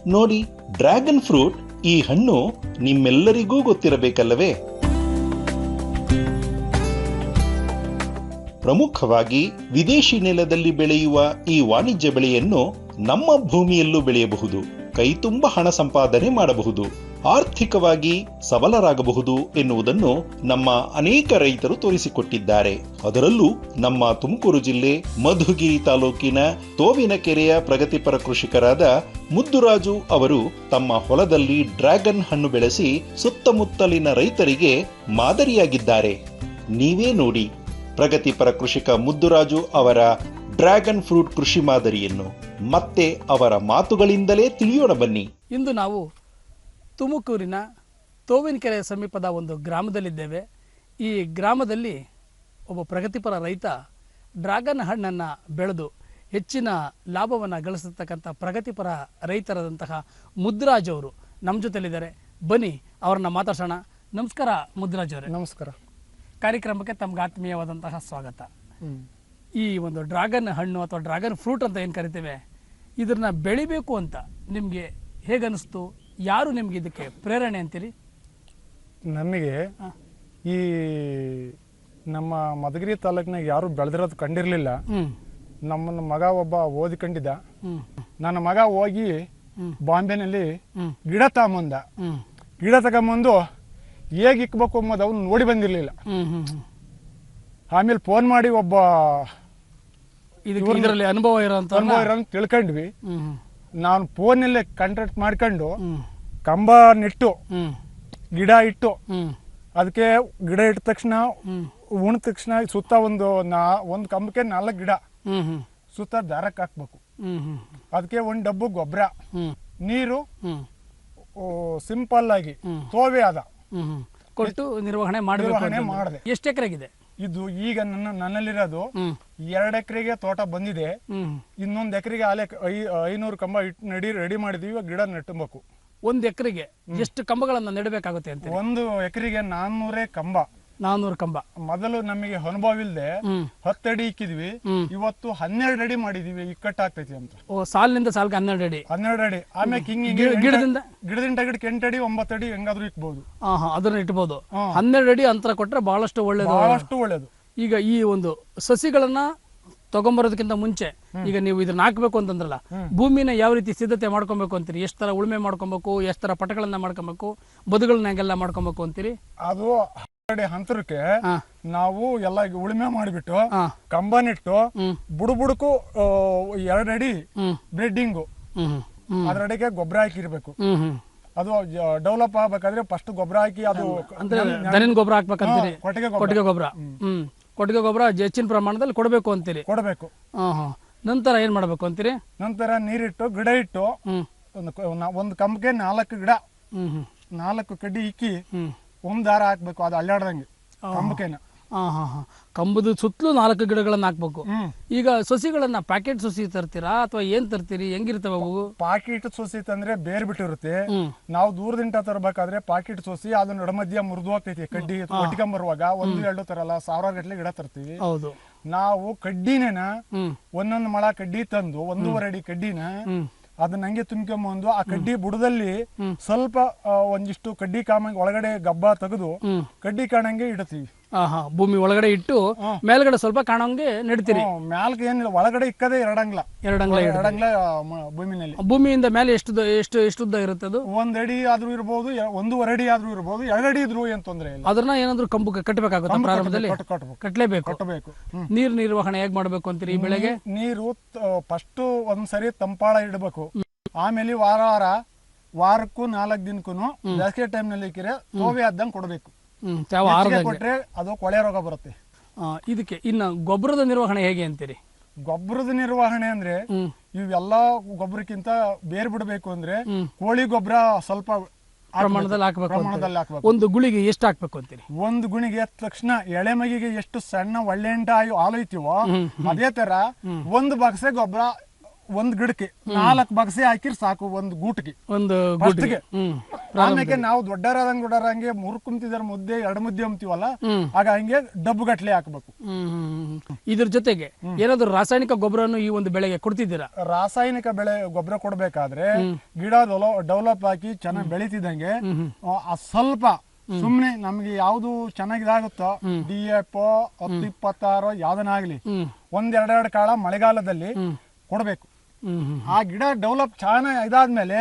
ನೋಡಿ, ಡ್ರ್ಯಾಗನ್ ಫ್ರೂಟ್ ಈ ಹಣ್ಣು ನಿಮ್ಮೆಲ್ಲರಿಗೂ ಗೊತ್ತಿರಬೇಕಲ್ಲವೇ? ಪ್ರಮುಖವಾಗಿ ವಿದೇಶಿ ನೆಲದಲ್ಲಿ ಬೆಳೆಯುವ ಈ ವಾಣಿಜ್ಯ ಬೆಳೆಯನ್ನು ನಮ್ಮ ಭೂಮಿಯಲ್ಲೂ ಬೆಳೆಯಬಹುದು. ಕೈತುಂಬ ಹಣ ಸಂಪಾದನೆ ಮಾಡಬಹುದು. ಆರ್ಥಿಕವಾಗಿ ಸಬಲರಾಗಬಹುದು ಎನ್ನುವುದನ್ನು ನಮ್ಮ ಅನೇಕ ರೈತರು ತೋರಿಸಿಕೊಟ್ಟಿದ್ದಾರೆ. ಅದರಲ್ಲೂ ನಮ್ಮ ತುಮಕೂರು ಜಿಲ್ಲೆ ಮಧುಗಿರಿ ತಾಲೂಕಿನ ತೋವಿನಕೆರೆಯ ಪ್ರಗತಿಪರ ಕೃಷಿಕರಾದ ಮುದ್ದುರಾಜು ಅವರು ತಮ್ಮ ಹೊಲದಲ್ಲಿ ಡ್ರ್ಯಾಗನ್ ಹಣ್ಣು ಬೆಳೆಸಿ ಸುತ್ತಮುತ್ತಲಿನ ರೈತರಿಗೆ ಮಾದರಿಯಾಗಿದ್ದಾರೆ. ನೀವೇ ನೋಡಿ ಪ್ರಗತಿಪರ ಕೃಷಿಕ ಮುದ್ದುರಾಜು ಅವರ ಡ್ರ್ಯಾಗನ್ ಫ್ರೂಟ್ ಕೃಷಿ ಮಾದರಿಯನ್ನು. ಮತ್ತೆ ಅವರ ಮಾತುಗಳಿಂದಲೇ ತಿಳಿಯೋಣ ಬನ್ನಿ. ಇಂದು ನಾವು ತುಮಕೂರಿನ ತೋವಿನಕೆರೆ ಸಮೀಪದ ಒಂದು ಗ್ರಾಮದಲ್ಲಿದ್ದೇವೆ. ಈ ಗ್ರಾಮದಲ್ಲಿ ಒಬ್ಬ ಪ್ರಗತಿಪರ ರೈತ ಡ್ರ್ಯಾಗನ್ ಹಣ್ಣನ್ನು ಬೆಳೆದು ಹೆಚ್ಚಿನ ಲಾಭವನ್ನು ಗಳಿಸತಕ್ಕಂಥ ಪ್ರಗತಿಪರ ರೈತರಾದಂತಹ ಮುದ್ರಾಜ್ ಅವರು ನಮ್ಮ ಜೊತೆಲಿದ್ದಾರೆ ಬನ್ನಿ ಅವರನ್ನ ಮಾತಾಡ್ಸೋಣ. ನಮಸ್ಕಾರ ಮುದ್ರಾಜ್ ಅವರೇ. ನಮಸ್ಕಾರ. ಕಾರ್ಯಕ್ರಮಕ್ಕೆ ತಮ್ಗೆ ಆತ್ಮೀಯವಾದಂತಹ ಸ್ವಾಗತ. ಈ ಒಂದು ಡ್ರಾಗನ್ ಹಣ್ಣು ಅಥವಾ ಡ್ರಾಗನ್ ಫ್ರೂಟ್ ಅಂತ ಏನು ಕರಿತೇವೆ ಇದನ್ನ ಬೆಳಿಬೇಕು ಅಂತ ನಿಮಗೆ ಹೇಗನ್ನಿಸ್ತು? ಯಾರು ನಿಮ್ಗೆ ಇದಕ್ಕೆ ಪ್ರೇರಣೆ ಅಂತೀರಿ? ನಮಗೆ ಈ ನಮ್ಮ ಮಧುಗಿರಿ ತಾಲೂಕಿನಾಗ ಯಾರು ಬೆಳೆದಿರೋದು ಕಂಡಿರಲಿಲ್ಲ. ನಮ್ಮ ಮಗ ಒಬ್ಬ ಓದಿಕೊಂಡಿದ್ದ. ನನ್ನ ಮಗ ಹೋಗಿ ಬಾಂಬೆನಲ್ಲಿ. ಗಿಡ ತಗೊಂಬಂದ. ಗಿಡ ತಗೊಂಬಂದು ಹೇಗೆ ಇಕ್ಬೇಕು ಅಂಬೋದು ಅವ್ನು ನೋಡಿ ಬಂದಿರಲಿಲ್ಲ. ಆಮೇಲೆ ಫೋನ್ ಮಾಡಿ ಒಬ್ಬ ಅನುಭವ ಇರೋ ಅನುಭವ ಇರೋ ತಿಳ್ಕೊಂಡ್ವಿ. ನಾನು ಫೋನಲ್ಲೇ ಕಾಂಟ್ರಾಕ್ಟ್ ಮಾಡ್ಕೊಂಡು ಕಂಬ ನೆಟ್ಟು ಗಿಡ ಇಟ್ಟು ಅದಕ್ಕೆ ಗಿಡ ಇಟ್ಟ ತಕ್ಷಣ ಉಣ ತಕ್ಷಣ ಸುತ್ತ ಒಂದು ನಾ ಒಂದು ಕಂಬಕ್ಕೆ ನಾಲ್ಕು ಗಿಡ ಸುತ್ತ ದಾರಕ್ಕೆ ಹಾಕ್ಬೇಕು. ಅದಕ್ಕೆ ಒಂದು ಡಬ್ಬು ಗೊಬ್ಬರ ನೀರು ಸಿಂಪಲ್ ಆಗಿ ತೋವೆ ಆದ ಕೊಟ್ಟು ನಿರ್ವಹಣೆ ನಿರ್ವಹಣೆ ಮಾಡಿದೆ. ಎಷ್ಟು ಎಕರೆಗಿದೆ? ಇದು ಈಗ ನನ್ನ ನನ್ನಲ್ಲಿರೋದು ಎರಡ್ ಎಕರೆಗೆ ತೋಟ ಬಂದಿದೆ. ಇನ್ನೊಂದು ಎಕರೆಗೆ ಆಲೆ ಐನೂರು ಕಂಬ ಇಟ್ಟು ನಡಿ ರೆಡಿ ಮಾಡಿದೀವಿ. ಇವಾಗ ಗಿಡ ನೆಟ್ಟಬೇಕು. ಒಂದು ಎಕರೆಗೆ ಎಷ್ಟು ಕಂಬಗಳನ್ನ ನೆಡಬೇಕಾಗುತ್ತೆ ಅಂತ ಒಂದು ಎಕರೆಗೆ ನಾನ್ನೂರೇ ಕಂಬ. ನಾನ್ನೂರು ಕಂಬ. ಮೊದಲು ನಮಗೆ ಅನುಭವ ಇಲ್ಲದೆ ಹತ್ತಡಿ ಇಕ್ಕಿದ್ವಿ. ಇವತ್ತು ಹನ್ನೆರಡು ಅಡಿ ಮಾಡಿದೀವಿ ಇಕ್ಕಟ್ಟಾಗ್ತೈತಿ ಅಂತ. ಓ ಸಾಲಿನಿಂದ ಸಾಲ್ಗೆ ಹನ್ನೆರಡು ಅಡಿ. ಹನ್ನೆರಡು ಅಡಿ. ಆಮೇಲೆ ಹಿಂಗ್ ಗಿಡದಿಂದ? ಗಿಡದಿಂದ ಗಿಡಕ್ಕೆ ಎಂಟು ಅಡಿ ಒಂಬತ್ತು ಅಡಿ ಹೆಂಗಾದ್ರೂ ಇಕ್ಬಹುದು ಅದನ್ನ ಇಟ್ಬೋದು. ಹನ್ನೆರಡು ಅಡಿ ಅಂತರ ಕೊಟ್ಟರೆ ಬಹಳಷ್ಟು ಒಳ್ಳೇದು. ಬಹಳಷ್ಟು ಒಳ್ಳೇದು. ಈಗ ಈ ಒಂದು ಸಸಿಗಳನ್ನ ತಗೊಂಬರೋದಕ್ಕಿಂತ ಮುಂಚೆ ಈಗ ನೀವು ಇದನ್ನ ಹಾಕ್ಬೇಕು ಅಂತಂದ್ರಲ್ಲ ಭೂಮಿನ ಯಾವ ರೀತಿ ಸಿದ್ಧತೆ ಮಾಡ್ಕೊಬೇಕು ಅಂತೀರಿ? ಎಷ್ಟು ತರ ಉಳುಮೆ ಮಾಡ್ಕೊಬೇಕು? ಎಷ್ಟು ತರ ಪಟಗಳನ್ನ ಮಾಡ್ಕೊಬೇಕು? ಬದುಗಳನ್ನ ಹೆಂಗೆಲ್ಲ ಮಾಡ್ಕೊಬೇಕು ಅಂತೀರಿ? ಅದು ಅಡಿ ಹಂತರಕ್ಕೆ ನಾವು ಎಲ್ಲ ಈಗ ಉಳುಮೆ ಮಾಡಿಬಿಟ್ಟು ಕಂಬನಿಟ್ಟು ಕಂಬ ನೆಟ್ಟು ಬುಡು ಬುಡಕು ಎರಡಡಿ ಅದರಡಿಗೆ ಬ್ರೆಡ್ಡಿಂಗು ಹ್ಮ್ ಗೊಬ್ಬರ ಹಾಕಿರ್ಬೇಕು. ಅದು ಡೆವಲಪ್ ಆಗ್ಬೇಕಾದ್ರೆ ಫಸ್ಟ್ ಗೊಬ್ಬರ ಹಾಕಿ ಅದು ದನಿನ ಗೊಬ್ಬರ ಹಾಕ್ಬೇಕಂತೀರಿ? ಕೊಟ್ಟಿಗೆ ಗೊಬ್ಬರ. ಕೊಟ್ಟಿಗೆ ಗೊಬ್ಬರ. ಹ್ಮ್. ಕೊಟ್ಟಿಗೆ ಗೊಬ್ಬರ ಹೆಚ್ಚಿನ ಪ್ರಮಾಣದಲ್ಲಿ ಕೊಡಬೇಕು ಅಂತೀರಿ? ಕೊಡಬೇಕು. ನಂತರ ಏನ್ ಮಾಡ್ಬೇಕು ಅಂತೀರಿ? ನಂತರ ನೀರಿಟ್ಟು ಗಿಡ ಇಟ್ಟು ಒಂದು ಕಂಬಕ್ಕೆ ನಾಲ್ಕು ಗಿಡ. ನಾಲ್ಕು ಕಡ್ಡಿ ಇಕ್ಕಿ ಒಂದ್ ದಾರ ಹಾಕ್ಬೇಕು ಅದು ಅಲ್ಲಾಡ್ದಂಗೆ ಕಂಬಕೇನ. ಹಾ ಹಾ ಹಾ. ಕಂಬದ ಸುತ್ತಲೂ ನಾಲ್ಕು ಗಿಡಗಳನ್ನ ಹಾಕ್ಬೇಕು. ಈಗ ಸಸಿಗಳನ್ನ ಪ್ಯಾಕೆಟ್ ಸಸಿ ತರ್ತೀರಾ ಅಥವಾ ಏನ್ ತರ್ತೀರಿ? ಹೆಂಗಿರ್ತವೆ ಅವು? ಪಾಕಿಟ್ ಸೊಸಿ ತಂದ್ರೆ ಬೇರ್ ಬಿಟ್ಟಿರುತ್ತೆ. ನಾವು ದೂರದಿಂದ ತರಬೇಕಾದ್ರೆ ಪಾಕಿಟ್ ಸೋಸಿ ಅದನ್ನ ನಡಮಧ್ಯ ಮುರಿದು ಹೋಗ್ತೈತಿ ಕಡ್ಡಿ ಒಟ್ಟಿಕೊಂಬರುವಾಗ ಒಂದು ಎರಡು ತರಲ್ಲ ಸಾವಿರ ಗಟ್ಟಲೆ ಗಿಡ ತರ್ತೀವಿ. ಹೌದು. ನಾವು ಕಡ್ಡಿನೇನ ಒಂದೊಂದು ಮಳ ಕಡ್ಡಿ ತಂದು ಒಂದೂವರೆ ಅಡಿ ಕಡ್ಡಿನ ಅದನ್ನ ಹಂಗೆ ತುಂಬ್ಕೊಂಬಂದು ಆ ಕಡ್ಡಿ ಬುಡದಲ್ಲಿ ಸ್ವಲ್ಪ ಒಂದಿಷ್ಟು ಕಡ್ಡಿ ಕಾಮ ಒಳಗಡೆ ಗಬ್ಬ ತೆಗೆದು ಕಡ್ಡಿ ಕಾಣಂಗೆ ಇಡ್ತೀವಿ. ಭೂಮಿ ಒಳಗಡೆ ಇಟ್ಟು ಮೇಲ್ಗಡೆ ಸ್ವಲ್ಪ ಕಾಣೋಂಗೆ ನೆಡ್ತೀರಿ. ಮೇಲ್ಗೆ ಮ್ಯಾಲ್ಕ್ ಏನಿಲ್ಲ ಒಳಗಡೆ ಇಕ್ಕದೆ ಎರಡಂಗ್ಲ ಎರಡಂಗ್ಲ ಎರಡಂಗ್ಲ ಭೂಮಿನಲ್ಲಿ. ಭೂಮಿಯಿಂದ ಮೇಲೆ ಎಷ್ಟು ಎಷ್ಟು ಎಷ್ಟು ಉದ್ದ ಇರುತ್ತೆ ಅದು? ಒಂದ್ ಅಡಿ ಆದ್ರೂ ಇರಬಹುದು ಒಂದೂವರೆ ಅಡಿ ಆದ್ರೂ ಇರಬಹುದು ಎರಡಡಿ ಅಡಿ ಇದ್ರು ಏನ್ ತೊಂದ್ರೆ ಇಲ್ಲ. ಅದನ್ನ ಏನಾದ್ರು ಕಂಬು ಕಟ್ಟಬೇಕಾಗುತ್ತೆ ಪ್ರಾರಂಭದಲ್ಲಿ? ಕಟ್ಟಲೇಬೇಕು ಕಟ್ಟಬೇಕು ನೀರು ನೀರ್ ನಿರ್ವಹಣೆ ಹೇಗ್ ಮಾಡ್ಬೇಕು ಅಂತೀರಿ ಈ ಬೆಳೆಗೆ? ನೀರು ಫಸ್ಟ್ ಒಂದ್ಸರಿ ತಂಪಾಳ ಇಡಬೇಕು. ಆಮೇಲೆ ವಾರ ವಾರ ವಾರಕ್ಕೂ ನಾಲ್ಕು ದಿನಕ್ಕೂ ಬೇಸಿಗೆ ಟೈಮ್ನಲ್ಲಿ ಇಕ್ಕಿರೆ ತೋವೆ ಆದಂಗೆ ಕೊಡಬೇಕು. ಹೆಚ್ಚಿಗೆ ಕೊಟ್ರೆ ಅದು ಕೊಳೆ ರೋಗ ಬರುತ್ತೆ. ಆ, ಇದಕ್ಕೆ ಇನ್ನು ಗೊಬ್ಬರದ ನಿರ್ವಹಣೆ ಹೇಗೆ ಅಂತೀರಿ? ಗೊಬ್ಬರದ ನಿರ್ವಹಣೆ ಅಂದ್ರೆ ಹ್ಮ್. ಇವೆಲ್ಲ ಗೊಬ್ಬರಕ್ಕಿಂತ ಬೇರ್ ಬಿಡಬೇಕು ಅಂದ್ರೆ ಹ್ಮ್. ಕೋಳಿ ಗೊಬ್ಬರ ಸ್ವಲ್ಪ ಹಾಕ್ಬೇಕು. ಪ್ರಮಾಣದಲ್ಲಿ ಹಾಕ್ಬೇಕು. ಪ್ರಮಾಣದಲ್ಲಿ ಹಾಕ್ಬೇಕು. ಒಂದು ಗುಳಿಗೆ ಎಷ್ಟು ಹಾಕ್ಬೇಕು ಅಂತೀರಿ? ಒಂದು ಗುಣಿಗೆ ಎದ್ದ ತಕ್ಷಣ ಎಳೆ ಮಗಿಗೆ ಎಷ್ಟು ಸಣ್ಣ ಒಳ್ಳೆ ಎಂಟ ಆಯು ಹಾಲು ಐತಿವೋ ಅದೇ ತರ ಒಂದು ಬಕ್ಸೆ ಗೊಬ್ಬರ ಒಂದ್ ಗಿಡಕ್ಕೆ ನಾಲ್ಕು ಬಗ್ಸೆ ಹಾಕಿರ್ ಸಾಕು ಒಂದ್ ಗೂಟಿಗೆ. ಒಂದು ಗೂಟ್ಗೆ. ಆಮೇಲೆ ನಾವು ದೊಡ್ಡರಾದಂಗ್ ದೊಡ್ಡರಂಗೆ ಮುರ್ಕುಂತಿದಾರ ಮುದ್ದೆ ಎರಡು ಮುದ್ದೆ ಅಂತೀವಲ್ಲ. ಆಗ ಹಂಗೆ ಡಬ್ಬು ಗಟ್ಲೆ ಹಾಕ್ಬೇಕು. ಇದ್ರ ಜೊತೆಗೆ ಏನಾದ್ರು ರಾಸಾಯನಿಕ ಗೊಬ್ಬರವನ್ನು ಈ ಒಂದು ಬೆಳೆಗೆ ಕೊಡ್ತಿದ್ದೀರಾ? ರಾಸಾಯನಿಕ ಬೆಳೆ ಗೊಬ್ಬರ ಕೊಡ್ಬೇಕಾದ್ರೆ ಗಿಡ ಡೆವಲಪ್ ಹಾಕಿ ಚೆನ್ನಾಗಿ ಬೆಳಿತಿದ್ದಂಗೆ ಆ ಸ್ವಲ್ಪ ಸುಮ್ನೆ ನಮ್ಗೆ ಯಾವ್ದು ಚೆನ್ನಾಗಿದಾಗುತ್ತೋ ಡಿ ಎಫ್ ಹತ್ತು ಇಪ್ಪತ್ತಾರು ಯಾವ್ದನ್ನಾಗ್ಲಿ ಆಗ್ಲಿ ಒಂದ್ ಎರಡೆರಡು ಕಾಳ ಮಳೆಗಾಲದಲ್ಲಿ ಕೊಡ್ಬೇಕು. ಆ ಗಿಡ ಡೆವಲಪ್ ಚೆನ್ನಾಗಿ ಇದಾದ್ಮೇಲೆ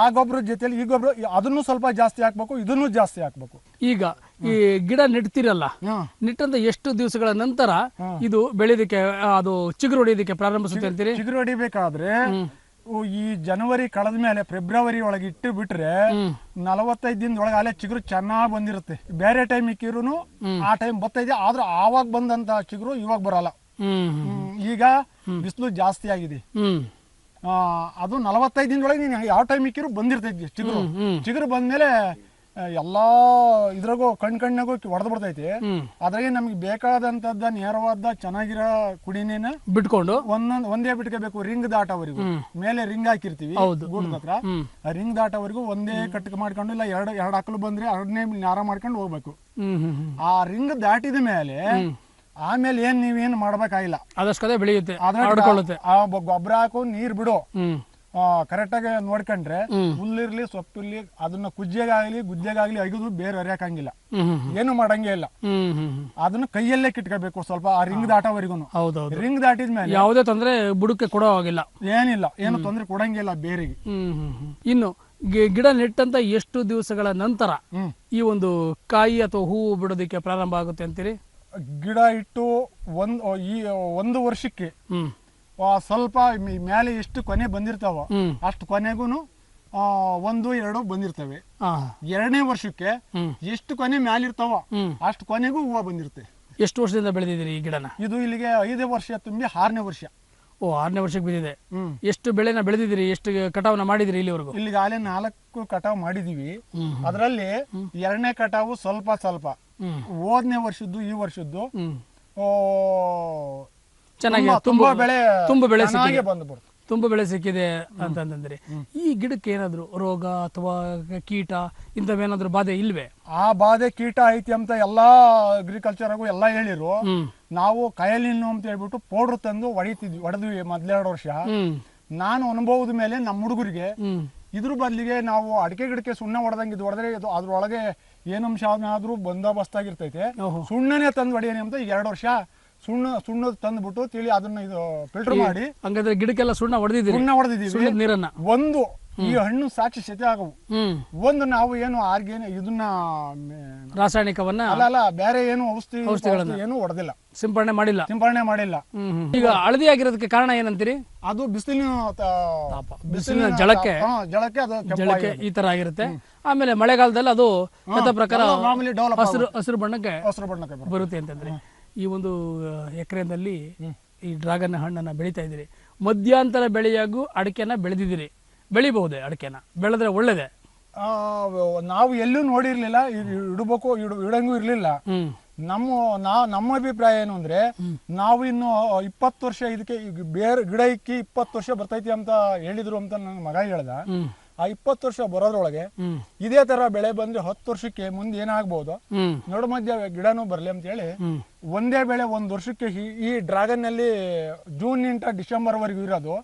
ಆ ಗೊಬ್ಬರ ಜೊತೆಲಿ ಈ ಗೊಬ್ಬರ ಅದನ್ನು ಸ್ವಲ್ಪ ಜಾಸ್ತಿ ಹಾಕ್ಬೇಕು ಇದನ್ನು ಜಾಸ್ತಿ ಹಾಕ್ಬೇಕು. ಈಗ ಈ ಗಿಡ ನೆಡ್ತಿರಲ್ಲ. ನೆಟ್ಟಂತ ಎಷ್ಟು ದಿವಸಗಳ ನಂತರ ಇದು ಬೆಳೆದಕ್ಕೆ ಅದು ಚಿಗುರು ಹೊಡೆಯೋದಕ್ಕೆ ಪ್ರಾರಂಭಿಸುತ್ತೆ ಅಂತೀರಿ? ಚಿಗುರು ಹೊಡಿಬೇಕಾದ್ರೆ ಈ ಜನವರಿ ಕಳೆದ ಮೇಲೆ ಫೆಬ್ರವರಿ ಒಳಗೆ ಇಟ್ಟು ಬಿಟ್ರೆ ನಲವತ್ತೈದು ದಿನದೊಳಗೆ ಅಲ್ಲೇ ಚಿಗುರು ಚೆನ್ನಾಗಿ ಬಂದಿರುತ್ತೆ. ಬೇರೆ ಟೈಮ್ ಇಕ್ಕಿರು ಆ ಟೈಮ್ ಬರ್ತೈತೆ ಆದ್ರೆ ಆವಾಗ ಬಂದಂತ ಚಿಗುರು ಇವಾಗ ಬರಲ್ಲ. ಈಗ ಬಿಸಿಲು ಜಾಸ್ತಿ ಆಗಿದೆ. ಅದು ನಲವತ್ತೈದು ದಿನದೊಳಗೆ ನೀನು ಯಾವ ಟೈಮ್ ಇಕ್ಕಿರು ಬಂದಿರ್ತೈತಿ ಚಿಗುರು. ಚಿಗುರು ಬಂದ್ಮೇಲೆ ಎಲ್ಲಾ ಇದ್ರಾಗೂ ಕಣ್ ಕಣ್ಣಾಗೂ ಹೊಡೆದು ಬಿಡ್ತೈತಿ. ಅದ್ರಾಗೆ ನಮ್ಗೆ ಬೇಕಾದಂತದ್ದ ನೇರವಾದ ಚೆನ್ನಾಗಿರೋ ಕುಡಿನೇನ ಬಿಟ್ಕೊಂಡು. ಒಂದೊಂದ್ ಒಂದೇ ಬಿಟ್ಕೋಬೇಕು ರಿಂಗ್ ದಾಟವರೆಗೂ. ಮೇಲೆ ರಿಂಗ್ ಹಾಕಿರ್ತೀವಿ. ಗೂಡದ ಹತ್ರ. ಆ ರಿಂಗ್ ದಾಟವರೆಗೂ ಒಂದೇ ಕಟ್ಟಕ ಮಾಡ್ಕೊಂಡು ಇಲ್ಲ ಎರಡು ಎರಡು ಹಕ್ಕಲು ಬಂದ್ರೆ ಎರಡನೇ ನಾರ ಮಾಡ್ಕೊಂಡು ಹೋಗ್ಬೇಕು. ಆ ರಿಂಗ್ ದಾಟಿದ ಮೇಲೆ ಆಮೇಲೆ ಏನ್ ನೀವೇನು ಮಾಡ್ಬೇಕಾಗಿಲ್ಲ. ಅದಷ್ಟೇ ಬೆಳೆಯುತ್ತೆ ಅದ್ರ ಆಡ್ಕೊಳ್ಳುತ್ತೆ. ಆ ಗೊಬ್ಬರ ಹಾಕು ನೀರ್ ಬಿಡು. ಹ್ಮ್. ಕರೆಕ್ಟಾಗಿ ನೋಡ್ಕೊಂಡ್ರೆ ಹುಲ್ಲಿರ್ಲಿ ಸೊಪ್ಪಿರ್ಲಿ ಅದನ್ನ ಕುಜ್ಜೆಗಾಗ್ಲಿ ಗುಜ್ಜೆಗಾಗ್ಲಿ ಅಗಿದು ಬೇರೆ ಹ್ಮ್ ಹ್ಮ್ ಏನು ಮಾಡಂಗೇ ಇಲ್ಲ. ಹ್ಮ್ ಹ್ಮ್ ಹ್ಮ್. ಅದನ್ನ ಕೈಯಲ್ಲೇ ಕಿಟ್ಕೋಬೇಕು ಸ್ವಲ್ಪ ಆ ರಿಂಗ್ ದಾಟೋವರೆಗೂ ಹೌದೌದು. ರಿಂಗ್ ದಾಟಿದ್ಮೇಲೆ ಯಾವುದೇ ತೊಂದರೆ ಬುಡಕ್ಕೆ ಕೊಡೋ ಹಾಗಿಲ್ಲ. ಏನಿಲ್ಲ ಏನು ತೊಂದರೆ ಕೊಡಂಗಿಲ್ಲ ಬೇರೆಗೆ. ಹ್ಮ್ ಹ್ಮ್ ಹ್ಮ್. ಇನ್ನು ಗಿ- ಗಿಡ ನೆಟ್ಟಂತ ಎಷ್ಟು ದಿವಸಗಳ ನಂತರ ಹ್ಮ್. ಈ ಒಂದು ಕಾಯಿ ಅಥವಾ ಹೂವು ಬಿಡೋದಕ್ಕೆ ಪ್ರಾರಂಭ ಆಗುತ್ತೆ ಅಂತೀರಿ? ಗಿಡ ಇಟ್ಟು ಒಂದ್ ಈ ಒಂದು ವರ್ಷಕ್ಕೆ ಸ್ವಲ್ಪ ಮೇಲೆ ಎಷ್ಟು ಕೊನೆ ಬಂದಿರ್ತಾವ ಅಷ್ಟು ಕೊನೆಗೂನು ಆ, ಒಂದು ಎರಡು ಬಂದಿರ್ತವೆ. ಎರಡನೇ ವರ್ಷಕ್ಕೆ ಎಷ್ಟು ಕೊನೆ ಮ್ಯಾಲಿರ್ತಾವ ಅಷ್ಟು ಕೊನೆಗೂ ಹೂವು ಬಂದಿರುತ್ತೆ. ಎಷ್ಟು ವರ್ಷದಿಂದ ಬೆಳೆದಿದ್ದೀರಿ ಈ ಗಿಡನ? ಇದು ಇಲ್ಲಿಗೆ ಐದೇ ವರ್ಷ ತುಂಬಿ ಆರನೇ ವರ್ಷ. ಓ ಆರನೇ ವರ್ಷಕ್ಕೆ ಬಿದ್ದಿದೆ. ಎಷ್ಟು ಬೆಳೆನ ಬೆಳೆದಿದ್ದೀರಿ? ಎಷ್ಟು ಕಟಾವನ್ನ ಮಾಡಿದಿರಿ ಇಲ್ಲಿವರೆಗೂ? ಇಲ್ಲಿಗೆ ಆಲೆ ನಾಲ್ಕು ಕಟಾವ್ ಮಾಡಿದೀವಿ ಅದರಲ್ಲಿ ಎರಡನೇ ಕಟಾವು ಸ್ವಲ್ಪ ಸ್ವಲ್ಪ. ಹೋದನೇ ವರ್ಷದ್ದು ಈ ವರ್ಷದ್ದು ಓ, ಚೆನ್ನಾಗಿ ತುಂಬಾ- ಬೆಳೆ ತುಂಬಾ ಬೆಳೆ ತುಂಬ ಬೆಳೆ ಚೆನ್ನಾಗಿ ಸಿಕ್ಕಿದೆ ಬಂದು ಬಿಡ್ತು. ತುಂಬ ಬೆಳೆ ಸಿಕ್ಕಿದೆ ಅಂತಂದ್ರೆ ಈ ಗಿಡಕ್ಕೆ ಏನಾದ್ರು ರೋಗ ಅಥವಾ ಕೀಟ ಇಂಥವೇನಾದ್ರೂ ಬಾಧೆ ಇಲ್ವೇ? ಆ ಬಾಧೆ ಕೀಟ ಐತಿ ಅಂತ ಎಲ್ಲಾ ಅಗ್ರಿಕಲ್ಚರ್ಗೂ ಎಲ್ಲಾ ಹೇಳಿರು. ನಾವು ಕಯಲಿನ್ನು ಅಂತ ಹೇಳ್ಬಿಟ್ಟು ಪೌಡರ್ ತಂದು ಹೊಡಿತಿದ್ವಿ ಹೊಡೆದ್ವಿ ಮೊದ್ಲೆರಡು ವರ್ಷ. ನಾನು ಅನುಭವದ ಮೇಲೆ ನಮ್ಮ ಹುಡುಗರಿಗೆ ಇದ್ರ ಬದಲಿಗೆ ನಾವು ಅಡಿಕೆ ಗಿಡಕ್ಕೆ ಸುಣ್ಣ ಹೊಡೆದಂಗೆ ಇದು ಹೊಡೆದ್ರೆ ಇದು ಅದ್ರೊಳಗೆ ಏನಂಶ ಆದ್ರೂ ಬಂದೋಬಸ್ತಾಗಿರ್ತೈತೆ. ಆಗಿರ್ತೈತೆ ಸುಣ್ಣನೇ ತಂದು ಹೊಡಿಯನಿ ಅಂತ ಈಗ ಎರಡು ವರ್ಷ ಸುಣ್ಣ ಸುಣ್ಣ ತಂದ್ಬಿಟ್ಟು ತಿಳಿ ಅದನ್ನ ಇದು ಫಿಲ್ಟರ್ ಮಾಡಿ ಹಂಗಾದ್ರೆ ಗಿಡಕ್ಕೆಲ್ಲ ಸುಣ್ಣ ಹೊಡೆದಿದ್ದೀವಿ ಸುಣ್ಣ ಹೊಡೆದಿದ್ದೀವಿ. ನೀರನ್ನ? ಒಂದು ಈ ಹಣ್ಣು ಸಾಕ್ಷಿ ಸತಿ ಆಗವು. ಒಂದು ನಾವು ಏನು ಆರ್ಗೇನ್ ಇದನ್ನ ರಾಸಾಯನಿಕವನ್ನ ಅಲ್ಲ ಅಲ್ಲ ಬೇರೆ ಏನು ಔಷಧಿ ಏನು ಹೊಡೆದಿಲ್ಲ ಸಿಂಪರಣೆ ಮಾಡಿಲ್ಲ. ಸಿಂಪರಣೆ ಮಾಡಿಲ್ಲ. ಈಗ ಹಳದಿ ಆಗಿರೋದಕ್ಕೆ ಕಾರಣ ಏನಂತೀರಿ? ಅದು ಬಿಸಿಲಿನ ಬಿಸಿಲಿನ ಜಳಕ್ಕೆ. ಜಳಕ್ಕೆ ಅದು ಜಳಕ್ಕೆ ಈ ತರ ಆಗಿರುತ್ತೆ. ಆಮೇಲೆ ಮಳೆಗಾಲದಲ್ಲಿ ಅದು ಪ್ರಕಾರ ಹಸಿರು ಹಸಿರು ಬಣ್ಣಕ್ಕೆ ಹಸಿರು ಬಣ್ಣಕ್ಕೆ ಬರುತ್ತೆ. ಬರುತ್ತೆ ಅಂತಂದ್ರೆ. ಈ ಒಂದು ಎಕರೆದಲ್ಲಿ ಈ ಡ್ರಾಗನ್ ಹಣ್ಣನ್ನ ಬೆಳೀತಾ ಇದ್ದೀರಿ. ಮಧ್ಯಾಂತರ ಬೆಳೆಯಾಗೂ ಅಡಿಕೆನ ಬೆಳೆದಿದ್ದೀರಿ. ಬೆಳಿಬಹುದೇ ಅಡಿಕೆನ? ಬೆಳೆದ್ರೆ ಒಳ್ಳೇದೇ? ಆ, ನಾವು ಎಲ್ಲೂ ನೋಡಿರ್ಲಿಲ್ಲ ಇಡಬೇಕು ಇಡು ಇಡಂಗೂ ಇರ್ಲಿಲ್ಲ. ಹ್ಮ್. ನಮ್ಮ ನಾ ನಮ್ಮ ಅಭಿಪ್ರಾಯ ಏನು ಅಂದ್ರೆ ನಾವು ಇನ್ನು ಇಪ್ಪತ್ತು ವರ್ಷ ಇದಕ್ಕೆ ಈಗ ಬೇರೆ ಗಿಡ ಇಕ್ಕಿ ಇಪ್ಪತ್ತು ವರ್ಷ ಬರ್ತೈತಿ ಅಂತ ಹೇಳಿದ್ರು ಅಂತ ನನ್ನ ಮಗ ಹೇಳ್ದ. ಹ್ಮ್. ಆ ಇಪ್ಪತ್ತು ವರ್ಷ ಬರೋದ್ರೊಳಗೆ ಇದೇ ತರ ಬೆಳೆ ಬಂದ್ರೆ ಹತ್ತು ವರ್ಷಕ್ಕೆ ಮುಂದೆ ಏನಾಗ್ಬೋದು? ನಡು ಮಧ್ಯ ಗಿಡನೂ ಬರ್ಲಿ ಅಂತ ಹೇಳಿ ಒಂದೇ ಬೆಳೆ ಒಂದ್ ವರ್ಷಕ್ಕೆ ಈ- ಡ್ರಾಗನ್ನಲ್ಲಿ ಜೂನ್ನಿಂದ ಡಿಸೆಂಬರ್ ವರೆಗೂ ಇರೋದು.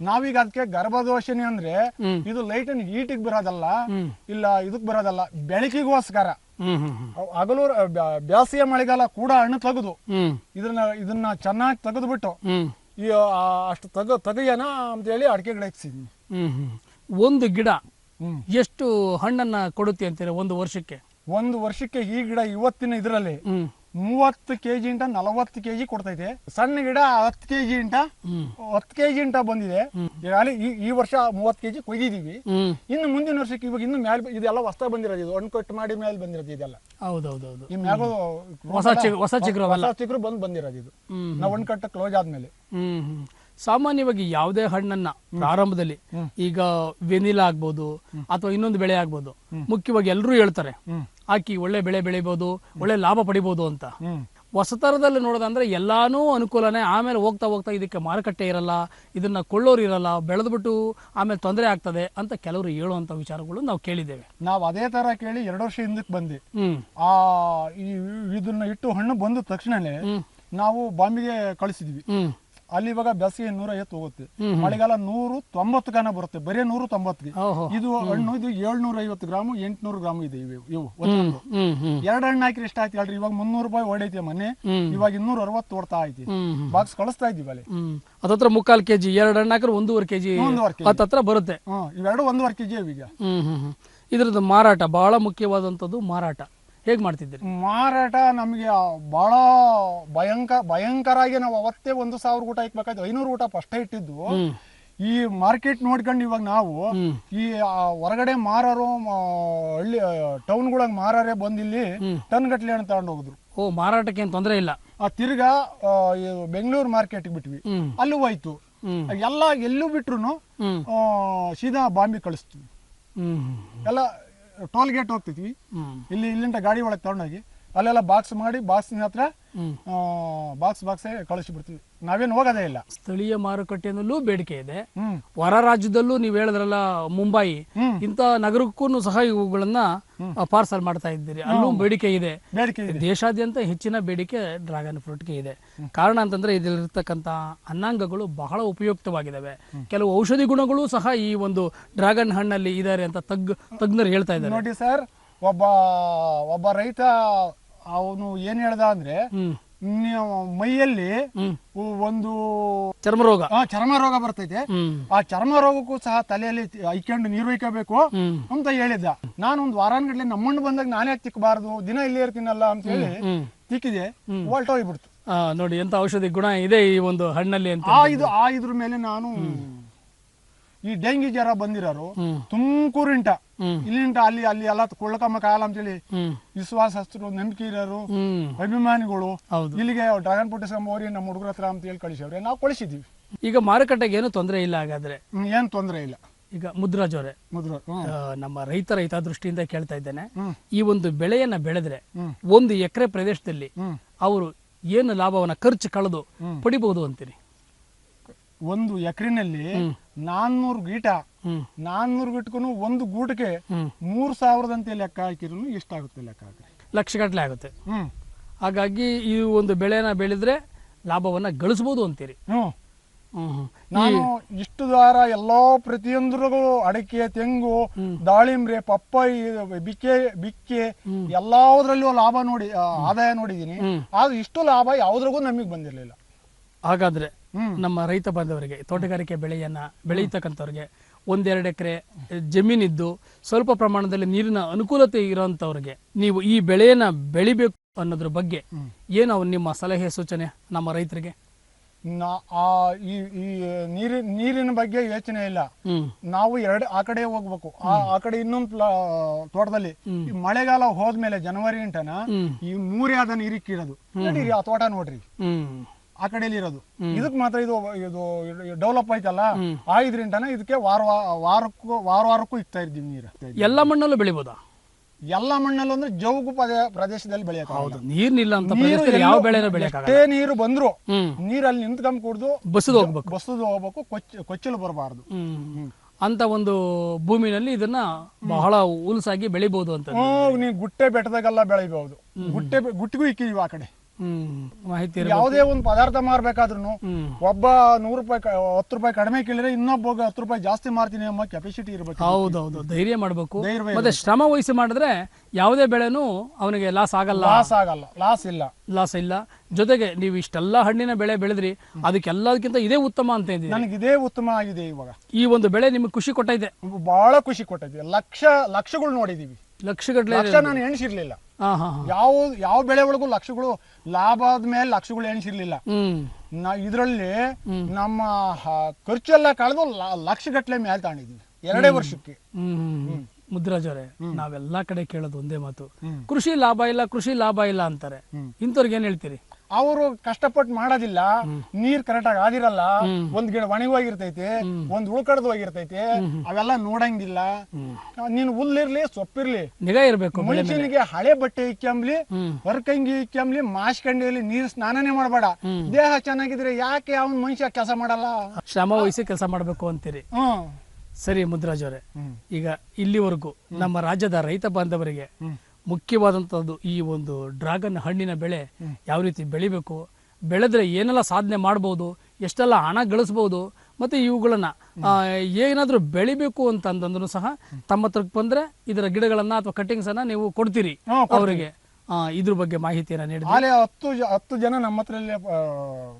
ನಾವೀಗ ಅದಕ್ಕೆ ಗರ್ಭದೋಷಣೆ ಅಂದ್ರೆ ಇದು ಲೈಟ್ ಹೀಟಿಗೆ ಬರೋದಲ್ಲ. ಇಲ್ಲ ಇದಕ್ ಬರೋದಲ್ಲ ಬೆಳಕಿಗೋಸ್ಕರ. ಹಗಲು ಬ್ಯಾ- ಬ್ಯಾಸಿಗೆ ಮಳೆಗಾಲ ಕೂಡ ಹಣ್ಣು ತೆಗೆದು ಇದನ್ನ ಇದನ್ನ ಚೆನ್ನಾಗಿ ತೆಗೆದ್ಬಿಟ್ಟು ಅಷ್ಟು ತಗಿಯೋನಾ ಅಂತ ಹೇಳಿ ಅಡಿಕೆ ಗಿಡ ಹ್ಮ್ ಹ್ಮ್. ಒಂದು ಗಿಡ ಎಷ್ಟು ಹಣ್ಣನ್ನ ಕೊಡುತ್ತೆ ಅಂತೀರಾ ಒಂದು ವರ್ಷಕ್ಕೆ? ಒಂದು ವರ್ಷಕ್ಕೆ ಈ ಗಿಡ ಇವತ್ತಿನ ಇದರಲ್ಲಿ ಮೂವತ್ತು ಕೆಜಿ ಇಂಟ ನಲವತ್ತು ಕೆಜಿ ಕೊಡ್ತೈತೆ ಸಣ್ಣ ಗಿಡ ಹತ್ತು ಕೆಜಿ ಇಂಟ ಹತ್ತು ಕೆಜಿ ಇಂಟ ಬಂದಿದೆ. ಈ ಈ ವರ್ಷ ಮೂವತ್ತು ಕೆಜಿ ಕೊಯ್ದಿದೀವಿ ಇನ್ನು ಮುಂದಿನ ವರ್ಷಕ್ಕೆ ಇವಾಗ ಇನ್ನು ಮ್ಯಾಲ್ ಇದೆಲ್ಲ ಹೊಸ ಬಂದಿರೋದು ಇದು. ಒಣ್ ಕಟ್ ಮಾಡಿ ಮೇಲೆ ಬಂದಿರೋದು ಇದೆಲ್ಲ. ಹೌದೌದೌದು. ಹೊಸ ಚಿಗುರು- ಹೊಸ ಚಿಗುರು ಬಂದು ಬಂದಿರೋದು ಇದು. ನಾವು ಒಣ ಕಟ್ಟ ಕ್ಲೋಸ್ ಆದ್ಮೇಲೆ. ಸಾಮಾನ್ಯವಾಗಿ ಯಾವುದೇ ಹಣ್ಣನ್ನ ಪ್ರಾರಂಭದಲ್ಲಿ ಈಗ ವೆನಿಲಾ ಆಗ್ಬೋದು ಅಥವಾ ಇನ್ನೊಂದು ಬೆಳೆ ಆಗ್ಬೋದು. ಮುಖ್ಯವಾಗಿ ಎಲ್ಲರೂ ಹೇಳ್ತಾರೆ. ಹಾಕಿ ಒಳ್ಳೆ ಬೆಳೆ ಬೆಳಿಬಹುದು ಒಳ್ಳೆ ಲಾಭ ಪಡಿಬಹುದು ಅಂತ. ಹೊಸತರದಲ್ಲಿ ನೋಡೋದಂದ್ರೆ ಎಲ್ಲಾನು ಅನುಕೂಲನೇ. ಆಮೇಲೆ ಹೋಗ್ತಾ ಹೋಗ್ತಾ ಇದಕ್ಕೆ ಮಾರುಕಟ್ಟೆ ಇರಲ್ಲ ಇದನ್ನ ಕೊಳ್ಳೋರು ಇರಲ್ಲ ಬೆಳೆದ್ಬಿಟ್ಟು ಆಮೇಲೆ ತೊಂದರೆ ಆಗ್ತದೆ ಅಂತ ಕೆಲವರು ಹೇಳುವಂತ ವಿಚಾರಗಳು ನಾವು ಕೇಳಿದ್ದೇವೆ. ನಾವು ಅದೇ ತರ ಕೇಳಿ ಎರಡು ವರ್ಷ ಹಿಂದಕ್ಕೆ ಬಂದೆ ಆ ಇದನ್ನ ಇಟ್ಟು ಹಣ್ಣು ಬಂದ ತಕ್ಷಣನೇ ನಾವು ಬಾಂಬೆಗೆ ಕಳಿಸಿದ್ವಿ. ಅಲ್ಲಿ ಇವಾಗ ಬೇಸಿಗೆ ನೂರ ಐವತ್ತು ಹೋಗುತ್ತೆ. ಮಳೆಗಾಲ ನೂರು ತೊಂಬತ್ತು ಗ್ರಾಮ ಬರುತ್ತೆ. ಬರೀ ನೂರು ತೊಂಬತ್ತಿಗೆ ಇದು ಹಣ್ಣು ಇದು ಏಳ್ನೂರ ಐವತ್ತು ಗ್ರಾಮು ಎಂಟ್ನೂರು ಗ್ರಾಮ್ ಇದೆ ಇವು ಇವು. ಒಂದೊಂದು. ಎರಡು ಹಣ್ಣು ಹಾಕಿ ಎಷ್ಟು ಆಯ್ತು ಹೇಳ್ರಿ? ಇವಾಗ ಮುನ್ನೂರು ರೂಪಾಯಿ ಓಡೈತೆ ಮನೆ. ಇವಾಗ ಇನ್ನೂರ ಅರವತ್ತು ಓಡ್ತಾ ಐತಿ ಬಾಕ್ಸ್ ಕಳಿಸ್ತಾ ಇದೀವಿ ಅಲ್ಲಿ. ಅದತ್ರ ಮುಕ್ಕಾಲು ಕೆಜಿ ಎರಡು ಹಣ್ಣು ಹಾಕಿದ್ರೆ ಒಂದೂವರೆ ಕೆಜಿ. ಹತ್ತತ್ರ ಬರುತ್ತೆ. ಇವೆರಡು ಒಂದೂವರೆ ಕೆಜಿ ಈಗ. ಇದ್ರದ್ದು ಮಾರಾಟ ಬಹಳ ಮುಖ್ಯವಾದಂಥದ್ದು ಮಾರಾಟ. ಹೇಗ್ ಮಾಡ್ತಿದ್ದೀರಿ? ಮಾರಾಟ ನಮಗೆ ಬಹಳ ಭಯಂಕರ ಭಯಂಕರ ಆಗಿ ನಾವು ಅವತ್ತೇ ಒಂದು ಸಾವಿರ ಊಟ ಇಕ್ಬೇಕಾಯ್ತು ಐನೂರು ಊಟ ಫಸ್ಟ್ ಇಟ್ಟಿದ್ದು. ಈ ಮಾರ್ಕೆಟ್ ನೋಡ್ಕೊಂಡು ಇವಾಗ ನಾವು ಈ ಹೊರಗಡೆ ಮಾರೋರು ಹಳ್ಳಿ ಟೌನ್ಗಳಾಗ ಮಾರರೇ ಬಂದಿಲ್ಲಿ ಟನ್ ಗಟ್ಲೆ ಅಂತ ತಗೊಂಡು ಹೋಗಿದ್ರು. ಓ ಮಾರಾಟಕ್ಕೆ ಏನು ತೊಂದರೆ ಇಲ್ಲ. ಆ ತಿರ್ಗಾ ಬೆಂಗಳೂರು ಮಾರ್ಕೆಟ್ಗೆ ಬಿಟ್ವಿ. ಅಲ್ಲೂ ಹೋಯ್ತು. ಎಲ್ಲ ಎಲ್ಲೂ ಬಿಟ್ರು ಸೀದಾ ಬಾಂಬೆ ಕಳಿಸ್ತೀವಿ ಎಲ್ಲ ಟೋಲ್ ಗೇಟ್ ಹೋಗ್ತಿದ್ವಿ. ಇಲ್ಲಿ ಇಲ್ಲಿಂದ ಗಾಡಿ ಒಳಗೆ ತಗೊಂಡೋಗಿ ಅಲ್ಲೆಲ್ಲ ಬಾಕ್ಸ್ ಮಾಡಿ ಬಾಕ್ಸಿನ ಹತ್ರ ಬಾಕ್ಸ್ ಬಾಕ್ಸೇ ಕಳಿಸಿ ಬಿಡ್ತೀವಿ. ನಾವೇನು ಹೋಗೋದೇ ಇಲ್ಲ. ಸ್ಥಳೀಯ ಮಾರುಕಟ್ಟೆಯಲ್ಲೂ ಬೇಡಿಕೆ ಇದೆ. ಹ್ಮ್. ಹೊರ ರಾಜ್ಯದಲ್ಲೂ ನೀವು ಹೇಳಿದ್ರಲ್ಲ ಮುಂಬೈ. ಇಂಥ ನಗರಕ್ಕೂ ಸಹ ಇವುಗಳನ್ನ ಪಾರ್ಸಲ್ ಮಾಡ್ತಾ ಇದ್ದೀರಿ. ಅಲ್ಲೂ ಬೇಡಿಕೆ ಇದೆ. ಬೇಡಿಕೆ ಇದೆ. ದೇಶಾದ್ಯಂತ ಹೆಚ್ಚಿನ ಬೇಡಿಕೆ ಡ್ರಾಗನ್ ಫ್ರೂಟ್ಗೆ ಇದೆ. ಕಾರಣ ಅಂತಂದ್ರೆ ಇದರಲ್ಲಿರ್ತಕ್ಕಂಥ ಅನ್ನಾಂಗಗಳು ಬಹಳ ಉಪಯುಕ್ತವಾಗಿದ್ದಾವೆ ಕೆಲವು ಔಷಧಿ ಗುಣಗಳು ಸಹ ಈ ಒಂದು ಡ್ರಾಗನ್ ಹಣ್ಣಲ್ಲಿ ಇದ್ದಾರೆ ಅಂತ ತಗ್ ತಜ್ಞರು ಹೇಳ್ತಾ ಇದ್ದಾರೆ. ನೋಡಿ ಸರ್ ಒಬ್ಬ ಒಬ್ಬ ರೈತ ಅವನು ಏನ್ ಹೇಳ್ದ ಅಂದ್ರೆ ನೀವು ಮೈಯಲ್ಲಿ ಒಂದು ಚರ್ಮ ರೋಗ ಆ, ಚರ್ಮ ರೋಗ ಬರ್ತೈತೆ ಆ ಚರ್ಮ ರೋಗಕ್ಕೂ ಸಹ ತಲೆಯಲ್ಲಿ ಐಕೊಂಡು ನೀರು ಒಯ್ಕೋಬೇಕು ಅಂತ ಹೇಳಿದ್ದ. ನಾನು ಒಂದು ವಾರಾನ್ಗಟ್ಲೆ ನಮ್ಮಣ್ಣ ಬಂದಾಗ ನಾನೇ ತಿಕ್ಕಬಾರ್ದು ದಿನ ಇಲ್ಲೇ ಇರ್ತೀನಲ್ಲ ಅಂತ ಹೇಳಿ ತಿಕ್ಕಿದೆ. ಹೋಗ್ಬಿಡ್ತು. ನೋಡಿ ಎಂತ ಔಷಧಿ ಗುಣ ಇದೆ ಈ ಒಂದು ಹಣ್ಣಲ್ಲಿ ಅಂತ ಆ ಇದು ಆ ಇದ್ರ ಮೇಲೆ ನಾನು ಈ ಡೆಂಗಿ ಜ್ವರ ಬಂದಿರೋರು ತುಮಕೂರಿಂಟ ಹ್ಮ್. ಇಲ್ಲಿಂಟ ಅಲ್ಲಿ ಅಲ್ಲಿ ಎಲ್ಲ ಕೊಳ್ಳಕಮ್ಮ ಕಾಲ ಅಂತೇಳಿ ಹೇಳಿ ವಿಶ್ವಾಸಸ್ಥರು ನಂಬಿಕೆ ಇರೋರು ಅಭಿಮಾನಿಗಳು ಇಲ್ಲಿಗೆ ಡ್ರ್ಯಾಗನ್ ಫ್ರೂಟ್ ಹೋರಿ ನಮ್ಮ ಹುಡುಗರ ಹತ್ರ ಅಂತ ಹೇಳಿ ಕಳಿಸವ್ರೆ ನಾವು ಕಳಿಸಿದೀವಿ. ಈಗ ಮಾರುಕಟ್ಟೆಗೆ ಏನು ತೊಂದರೆ ಇಲ್ಲ ಹಾಗಾದ್ರೆ? ಏನ್ ತೊಂದರೆ ಇಲ್ಲ. ಈಗ ಮುದ್ರಾಜ್ ಅವರೇ ನಮ್ಮ ರೈತರ ಹಿತದೃಷ್ಟಿಯಿಂದ ಕೇಳ್ತಾ ಇದ್ದೇನೆ. ಈ ಒಂದು ಬೆಳೆಯನ್ನ ಬೆಳೆದ್ರೆ. ಒಂದು ಎಕರೆ ಪ್ರದೇಶದಲ್ಲಿ. ಅವರು ಏನು ಲಾಭವನ್ನ ಖರ್ಚು ಕಳೆದು ಪಡಿಬಹುದು ಅಂತೀರಿ? ಒಂದು ಎಕರೆನಲ್ಲಿ. ನಾನ್ನೂರು ಗೀಟ ನಾನ್ನೂರು ಗೀಟಕ್ಕೂ ಒಂದು ಗೂಟಕ್ಕೆ ಮೂರು ಸಾವಿರದ ಸಾವಿರದಂತೆ ಲೆಕ್ಕ ಹಾಕಿದ್ರು ಎಷ್ಟಾಗುತ್ತೆ ಲೆಕ್ಕ ಹಾಕ್ರಿ ಲಕ್ಷಗಟ್ಟಲೆ ಆಗುತ್ತೆ. ಹಾಗಾಗಿ ಈ ಒಂದು ಬೆಳೆನ ಬೆಳೆದ್ರೆ ಲಾಭವನ್ನ ಗಳಿಸಬಹುದು ಅಂತೀರಿ. ನಾನು ಇಷ್ಟು ದಾರ ಎಲ್ಲಾ ಪ್ರತಿಯೊಂದ್ರಿಗೂ ಅಡಿಕೆ ತೆಂಗು ದಾಳಿಂಬ್ರೆ ಪಪ್ಪಾಯಿ ಬಿಕ್ಕೆ ಬಿಕ್ಕೆ ಎಲ್ಲಾದ್ರಲ್ಲೂ ಲಾಭ ನೋಡಿ ಆದಾಯ ನೋಡಿದೀನಿ ಆದ್ರೆ ಇಷ್ಟು ಲಾಭ ಯಾವ್ದ್ರಿಗೂ ನಮಗ್ ಬಂದಿರ್ಲಿಲ್ಲ. ಹಾಗಾದ್ರೆ. ನಮ್ಮ ರೈತ ಬಾಂಧವರಿಗೆ ತೋಟಗಾರಿಕೆ ಬೆಳೆಯನ್ನ ಬೆಳೆಯತಕ್ಕಂಥವ್ರಿಗೆ ಒಂದೆರಡು ಎಕರೆ ಜಮೀನಿದ್ದು ಸ್ವಲ್ಪ ಪ್ರಮಾಣದಲ್ಲಿ ನೀರಿನ ಅನುಕೂಲತೆ ಇರೋಂಥವ್ರಿಗೆ ನೀವು ಈ ಬೆಳೆಯನ್ನ ಬೆಳಿಬೇಕು ಅನ್ನೋದ್ರ ಬಗ್ಗೆ ಏನು ನಿಮ್ಮ ಸಲಹೆ ಸೂಚನೆ ನಮ್ಮ ರೈತರಿಗೆ? ಆ ಈ ಈ ನೀರಿನ ನೀರಿನ ಬಗ್ಗೆ ಯೋಚನೆ ಇಲ್ಲ. ನಾವು ಎರಡು ಆ ಕಡೆ ಹೋಗ್ಬೇಕು. ಆ ಕಡೆ ಇನ್ನೊಂದು ತೋಟದಲ್ಲಿ ಈ ಮಳೆಗಾಲ ಹೋದ್ಮೇಲೆ ಜನವರಿ ಹ್ಮ್. ಈ ಮೂರೇ ಆದ ನೀರಿಕ್ಕಿರೋದು ಕೀಳೋದು ಆ ತೋಟ ನೋಡ್ರಿ. ಆ ಕಡೆಯಲ್ಲಿ ಇರೋದು. ಇದಕ್ ಮಾತ್ರ ಇದು ಇದು ಡೆವಲಪ್ ಆಯ್ತಲ್ಲ? ಆ ಇದ್ರಿಂದನೇ ಇದಕ್ಕೆ ವಾರ ವಾರಕ್ಕೂ ವಾರ ವಾರಕ್ಕೂ ಇಕ್ತಾ ಇದ್ದೀವಿ ನೀರ. ಎಲ್ಲ ಮಣ್ಣಲ್ಲೂ ಬೆಳಿಬೋದಾ? ಎಲ್ಲ ಮಣ್ಣಲ್ಲೂ ಅಂದ್ರೆ ಜೌಗು ಪ್ರದೇಶದಲ್ಲಿ ಬೆಳೆಯಕ್ಕೆ ಹೌದು. ನೀರ್ನಿಲ್ಲ ಅಂತ ಯಾವ ಬೆಳೆನೂ ಬೆಳೆಯಕ್ಕೆ ನೀರು ಬಂದ್ರು ನೀರಲ್ಲಿ ನಿಂತ್ಕೊಂಡ್ ಕುಡ್ದು ಬಸದು ಹೋಗ್ಬೇಕು. ಬಸದು ಹೋಗ್ಬೇಕು ಕೊಚ್ಚ ಕೊಚ್ಚಲು ಬರಬಾರ್ದು. ಅಂತ ಒಂದು ಭೂಮಿನಲ್ಲಿ ಇದನ್ನ ಬಹಳ ಉಲ್ಸಾಗಿ ಬೆಳಿಬಹುದು ಅಂತ ನೀವು ಗುಟ್ಟೆ ಬೆಟ್ಟದಾಗೆಲ್ಲ ಬೆಳಿಬಹುದು ಗುಟ್ಟೆ ಗುಟ್ಟಿಗೂ ಇಕ್ಕಿದೀವಿ ಆ ಕಡೆ. ಮಾಹಿತಿ ಯಾವುದೇ ಒಂದು ಪದಾರ್ಥ ಮಾರ್ಬೇಕಾದ್ರೂ ಒಬ್ಬ ನೂರು ರೂಪಾಯಿ ಹತ್ತು ರೂಪಾಯಿ ಕಡಿಮೆ ಕೇಳಿದ್ರೆ ಇನ್ನೊಬ್ಬ ಹತ್ತು ರೂಪಾಯಿ ಜಾಸ್ತಿ ಮಾರ್ತೀನಿ ಎಂಬ ಕೆಪಾಸಿಟಿ ಇರಬೇಕು ಹೌದೌದು ಧೈರ್ಯ ಮಾಡಬೇಕು. ಮತ್ತೆ ಶ್ರಮ ವಹಿಸಿ ಮಾಡಿದ್ರೆ ಯಾವುದೇ ಬೆಳೆನೂ ಅವನಿಗೆ ಲಾಸ್ ಆಗಲ್ಲ. ಲಾಸ್ ಆಗಲ್ಲ. ಲಾಸ್ ಇಲ್ಲ. ಲಾಸ್ ಇಲ್ಲ. ಜೊತೆಗೆ ನೀವು ಇಷ್ಟೆಲ್ಲ ಹಣ್ಣಿನ ಬೆಳೆ ಬೆಳೆದ್ರಿ ಅದಕ್ಕೆಲ್ಲದಕ್ಕಿಂತ ಇದೇ ಉತ್ತಮ ಅಂತ ಇದ್ದೀನಿ ನನಗೆ ಇದೇ ಉತ್ತಮ ಆಗಿದೆ ಇವಾಗ. ಈ ಒಂದು ಬೆಳೆ ನಿಮಗೆ ಖುಷಿ ಕೊಟ್ಟೈತೆ. ಬಹಳ ಖುಷಿ ಕೊಟ್ಟಿದೆ ಲಕ್ಷ ಲಕ್ಷಗಳು ನೋಡಿದೀವಿ. ಲಕ್ಷಗಟ್ಟಲೆ ಲಕ್ಷ ನಾನು ಎಣಿಸಿರ್ಲಿಲ್ಲ. ಹಾ ಹಾ ಯಾವ ಯಾವ ಬೆಳೆ ಒಳಗೂ ಲಕ್ಷಗಳು ಲಾಭದ ಮೇಲೆ ಲಕ್ಷಗಳು ಎಣಿಸಿರ್ಲಿಲ್ಲ. ಹ್ಮ್. ನಾ ಇದರಲ್ಲಿ ನಮ್ಮ ಖರ್ಚೆಲ್ಲ ಕಳೆದು ಲಕ್ಷ ಗಟ್ಟಲೆ ಮೇಲೆ ತಾಣಿದ್ವಿ. ಎರಡೇ ವರ್ಷಕ್ಕೆ. ಹ್ಮ್ ಮುದ್ರಾಜ್ ಅವರೇ ನಾವೆಲ್ಲಾ ಕಡೆ ಕೇಳೋದು ಒಂದೇ ಮಾತು. ಕೃಷಿ ಲಾಭ ಇಲ್ಲ ಕೃಷಿ ಲಾಭ ಇಲ್ಲ ಅಂತಾರೆ. ಇಂಥವ್ರಿಗೆ ಏನ್ ಹೇಳ್ತೀರಿ? ಅವರು ಕಷ್ಟಪಟ್ಟು ಮಾಡೋದಿಲ್ಲ. ನೀರ್ ಕರೆಕ್ಟಾಗಿ ಆದಿರಲ್ಲ. ಒಂದ್ ಗಿಡ ಒಣಗಿ ಹೋಗಿರ್ತೈತಿ ಒಂದ್ ಉಳ್ಕಡ್ದು ಹೋಗಿರ್ತೈತಿ ಅವೆಲ್ಲ ನೋಡಂಗಿಲ್ಲ. ನೀನ್ ಹುಲ್ಲಿರ್ಲಿ ಸೊಪ್ಪಿರ್ಲಿ. ನಿಗಾ ಇರ್ಬೇಕು ಮನುಷ್ಯನಿಗೆ ಹಳೆ ಬಟ್ಟೆ ಇಕ್ಕಂಬ್ಲಿ ಹೊರಕಂಗಿ ಇಕ್ಕಂಬ್ಲಿ ಮಾಸ್ಕಂಡಿಯಲ್ಲಿ ನೀರ್ ಸ್ನಾನನೇ ಮಾಡಬೇಡ. ದೇಹ ಚೆನ್ನಾಗಿದ್ರೆ ಯಾಕೆ ಅವನ್ ಮನುಷ್ಯ ಕೆಲಸ ಮಾಡಲ್ಲ? ಶ್ರಮ ವಹಿಸಿ ಕೆಲಸ ಮಾಡಬೇಕು ಅಂತೀರಿ. ಹ್ಮ್. ಸರಿ ಮುದ್ರಾಜ್ ಅವರೇ ಈಗ ಇಲ್ಲಿವರೆಗೂ ನಮ್ಮ ರಾಜ್ಯದ ರೈತ ಬಾಂಧವರಿಗೆ ಮುಖ್ಯವಾದಂಥದ್ದು ಈ ಒಂದು ಡ್ರಾಗನ್ ಹಣ್ಣಿನ ಬೆಳೆ ಯಾವ ರೀತಿ ಬೆಳಿಬೇಕು ಬೆಳೆದ್ರೆ ಏನೆಲ್ಲ ಸಾಧನೆ ಮಾಡ್ಬೋದು ಎಷ್ಟೆಲ್ಲ ಹಣ ಗಳಿಸ್ಬೋದು ಮತ್ತೆ ಇವುಗಳನ್ನು ಏನಾದರೂ ಬೆಳಿಬೇಕು ಅಂತ ಅಂತಂದ್ರೂ ಸಹ ತಮ್ಮ ಹತ್ರಕ್ಕೆ ಬಂದ್ರೆ ಇದರ ಗಿಡಗಳನ್ನು ಅಥವಾ ಕಟ್ಟಿಂಗ್ಸನ್ನು ಅನ್ನ ನೀವು ಕೊಡ್ತೀರಿ ಅವರಿಗೆ. ಇದ್ರ ಬಗ್ಗೆ ಮಾಹಿತಿಯನ್ನ ನೀಡಿ ಹತ್ತು ಹತ್ತು ಜನ ನಮ್ಮ ಹತ್ರ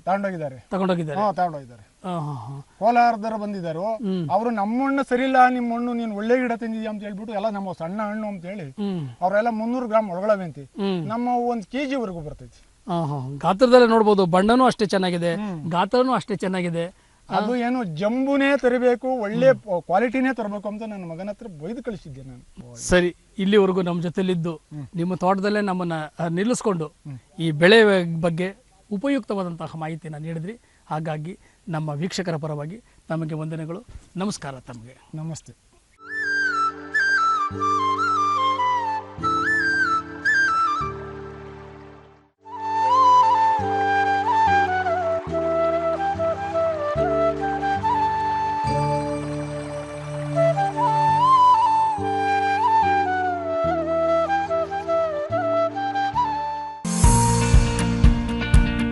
ತಗೊಂಡೋಗಿದ್ದಾರೆ. ತಗೊಂಡೋಗಿದ್ದಾರೆ. ತಗೊಂಡೋಗಿದ್ದಾರೆ. ಕೋಲಾರದವರು ಬಂದಿದ್ದಾರೆ. ಅವರು ನಮ್ಮ ಹಣ್ಣು ಸರಿ ಇಲ್ಲ ನಿಮ್ಮ ಹಣ್ಣು ನೀನು ಒಳ್ಳೆ ಗಿಡ ತಿಂದಿದ್ಯಾ ಅಂತ ಹೇಳ್ಬಿಟ್ಟು ಎಲ್ಲ ನಮ್ಮ ಸಣ್ಣ ಹಣ್ಣು ಅಂತ ಹೇಳಿ ಅವರೆಲ್ಲ ಮುನ್ನೂರು ಗ್ರಾಮ್ ಒಳಗೊಳವೆ ಅಂತಿ ನಮ್ಮ ಒಂದ್ ಕೆಜಿ ವರೆಗೂ ಬರ್ತೈತಿ. ಗಾತ್ರದಲ್ಲಿ ನೋಡ್ಬೋದು ಬಣ್ಣನೂ ಅಷ್ಟೇ ಚೆನ್ನಾಗಿದೆ ಗಾತ್ರನೂ ಅಷ್ಟೇ ಚೆನ್ನಾಗಿದೆ. ಅದು ಏನು ಜಂಬುನೇ ತರಬೇಕು ಒಳ್ಳೆ ಕ್ವಾಲಿಟಿನೇ ತರಬೇಕು ಅಂತ ನನ್ನ ಮಗನ ಹತ್ರ ಬೈದು ಕಳಿಸಿದ್ದೆ ನಾನು. ಸರಿ ಇಲ್ಲಿವರೆಗೂ ನಮ್ಮ ಜೊತೆಲಿದ್ದು ನಿಮ್ಮ ತೋಟದಲ್ಲೇ ನಮ್ಮನ್ನ ನಿಲ್ಲಿಸ್ಕೊಂಡು ಈ ಬೆಳೆ ಬಗ್ಗೆ ಉಪಯುಕ್ತವಾದಂತಹ ಮಾಹಿತಿಯನ್ನು ನೀಡಿದ್ರಿ. ಹಾಗಾಗಿ ನಮ್ಮ ವೀಕ್ಷಕರ ಪರವಾಗಿ ನಮಗೆ ವಂದನೆಗಳು. ನಮಸ್ಕಾರ ತಮಗೆ. ನಮಸ್ತೆ.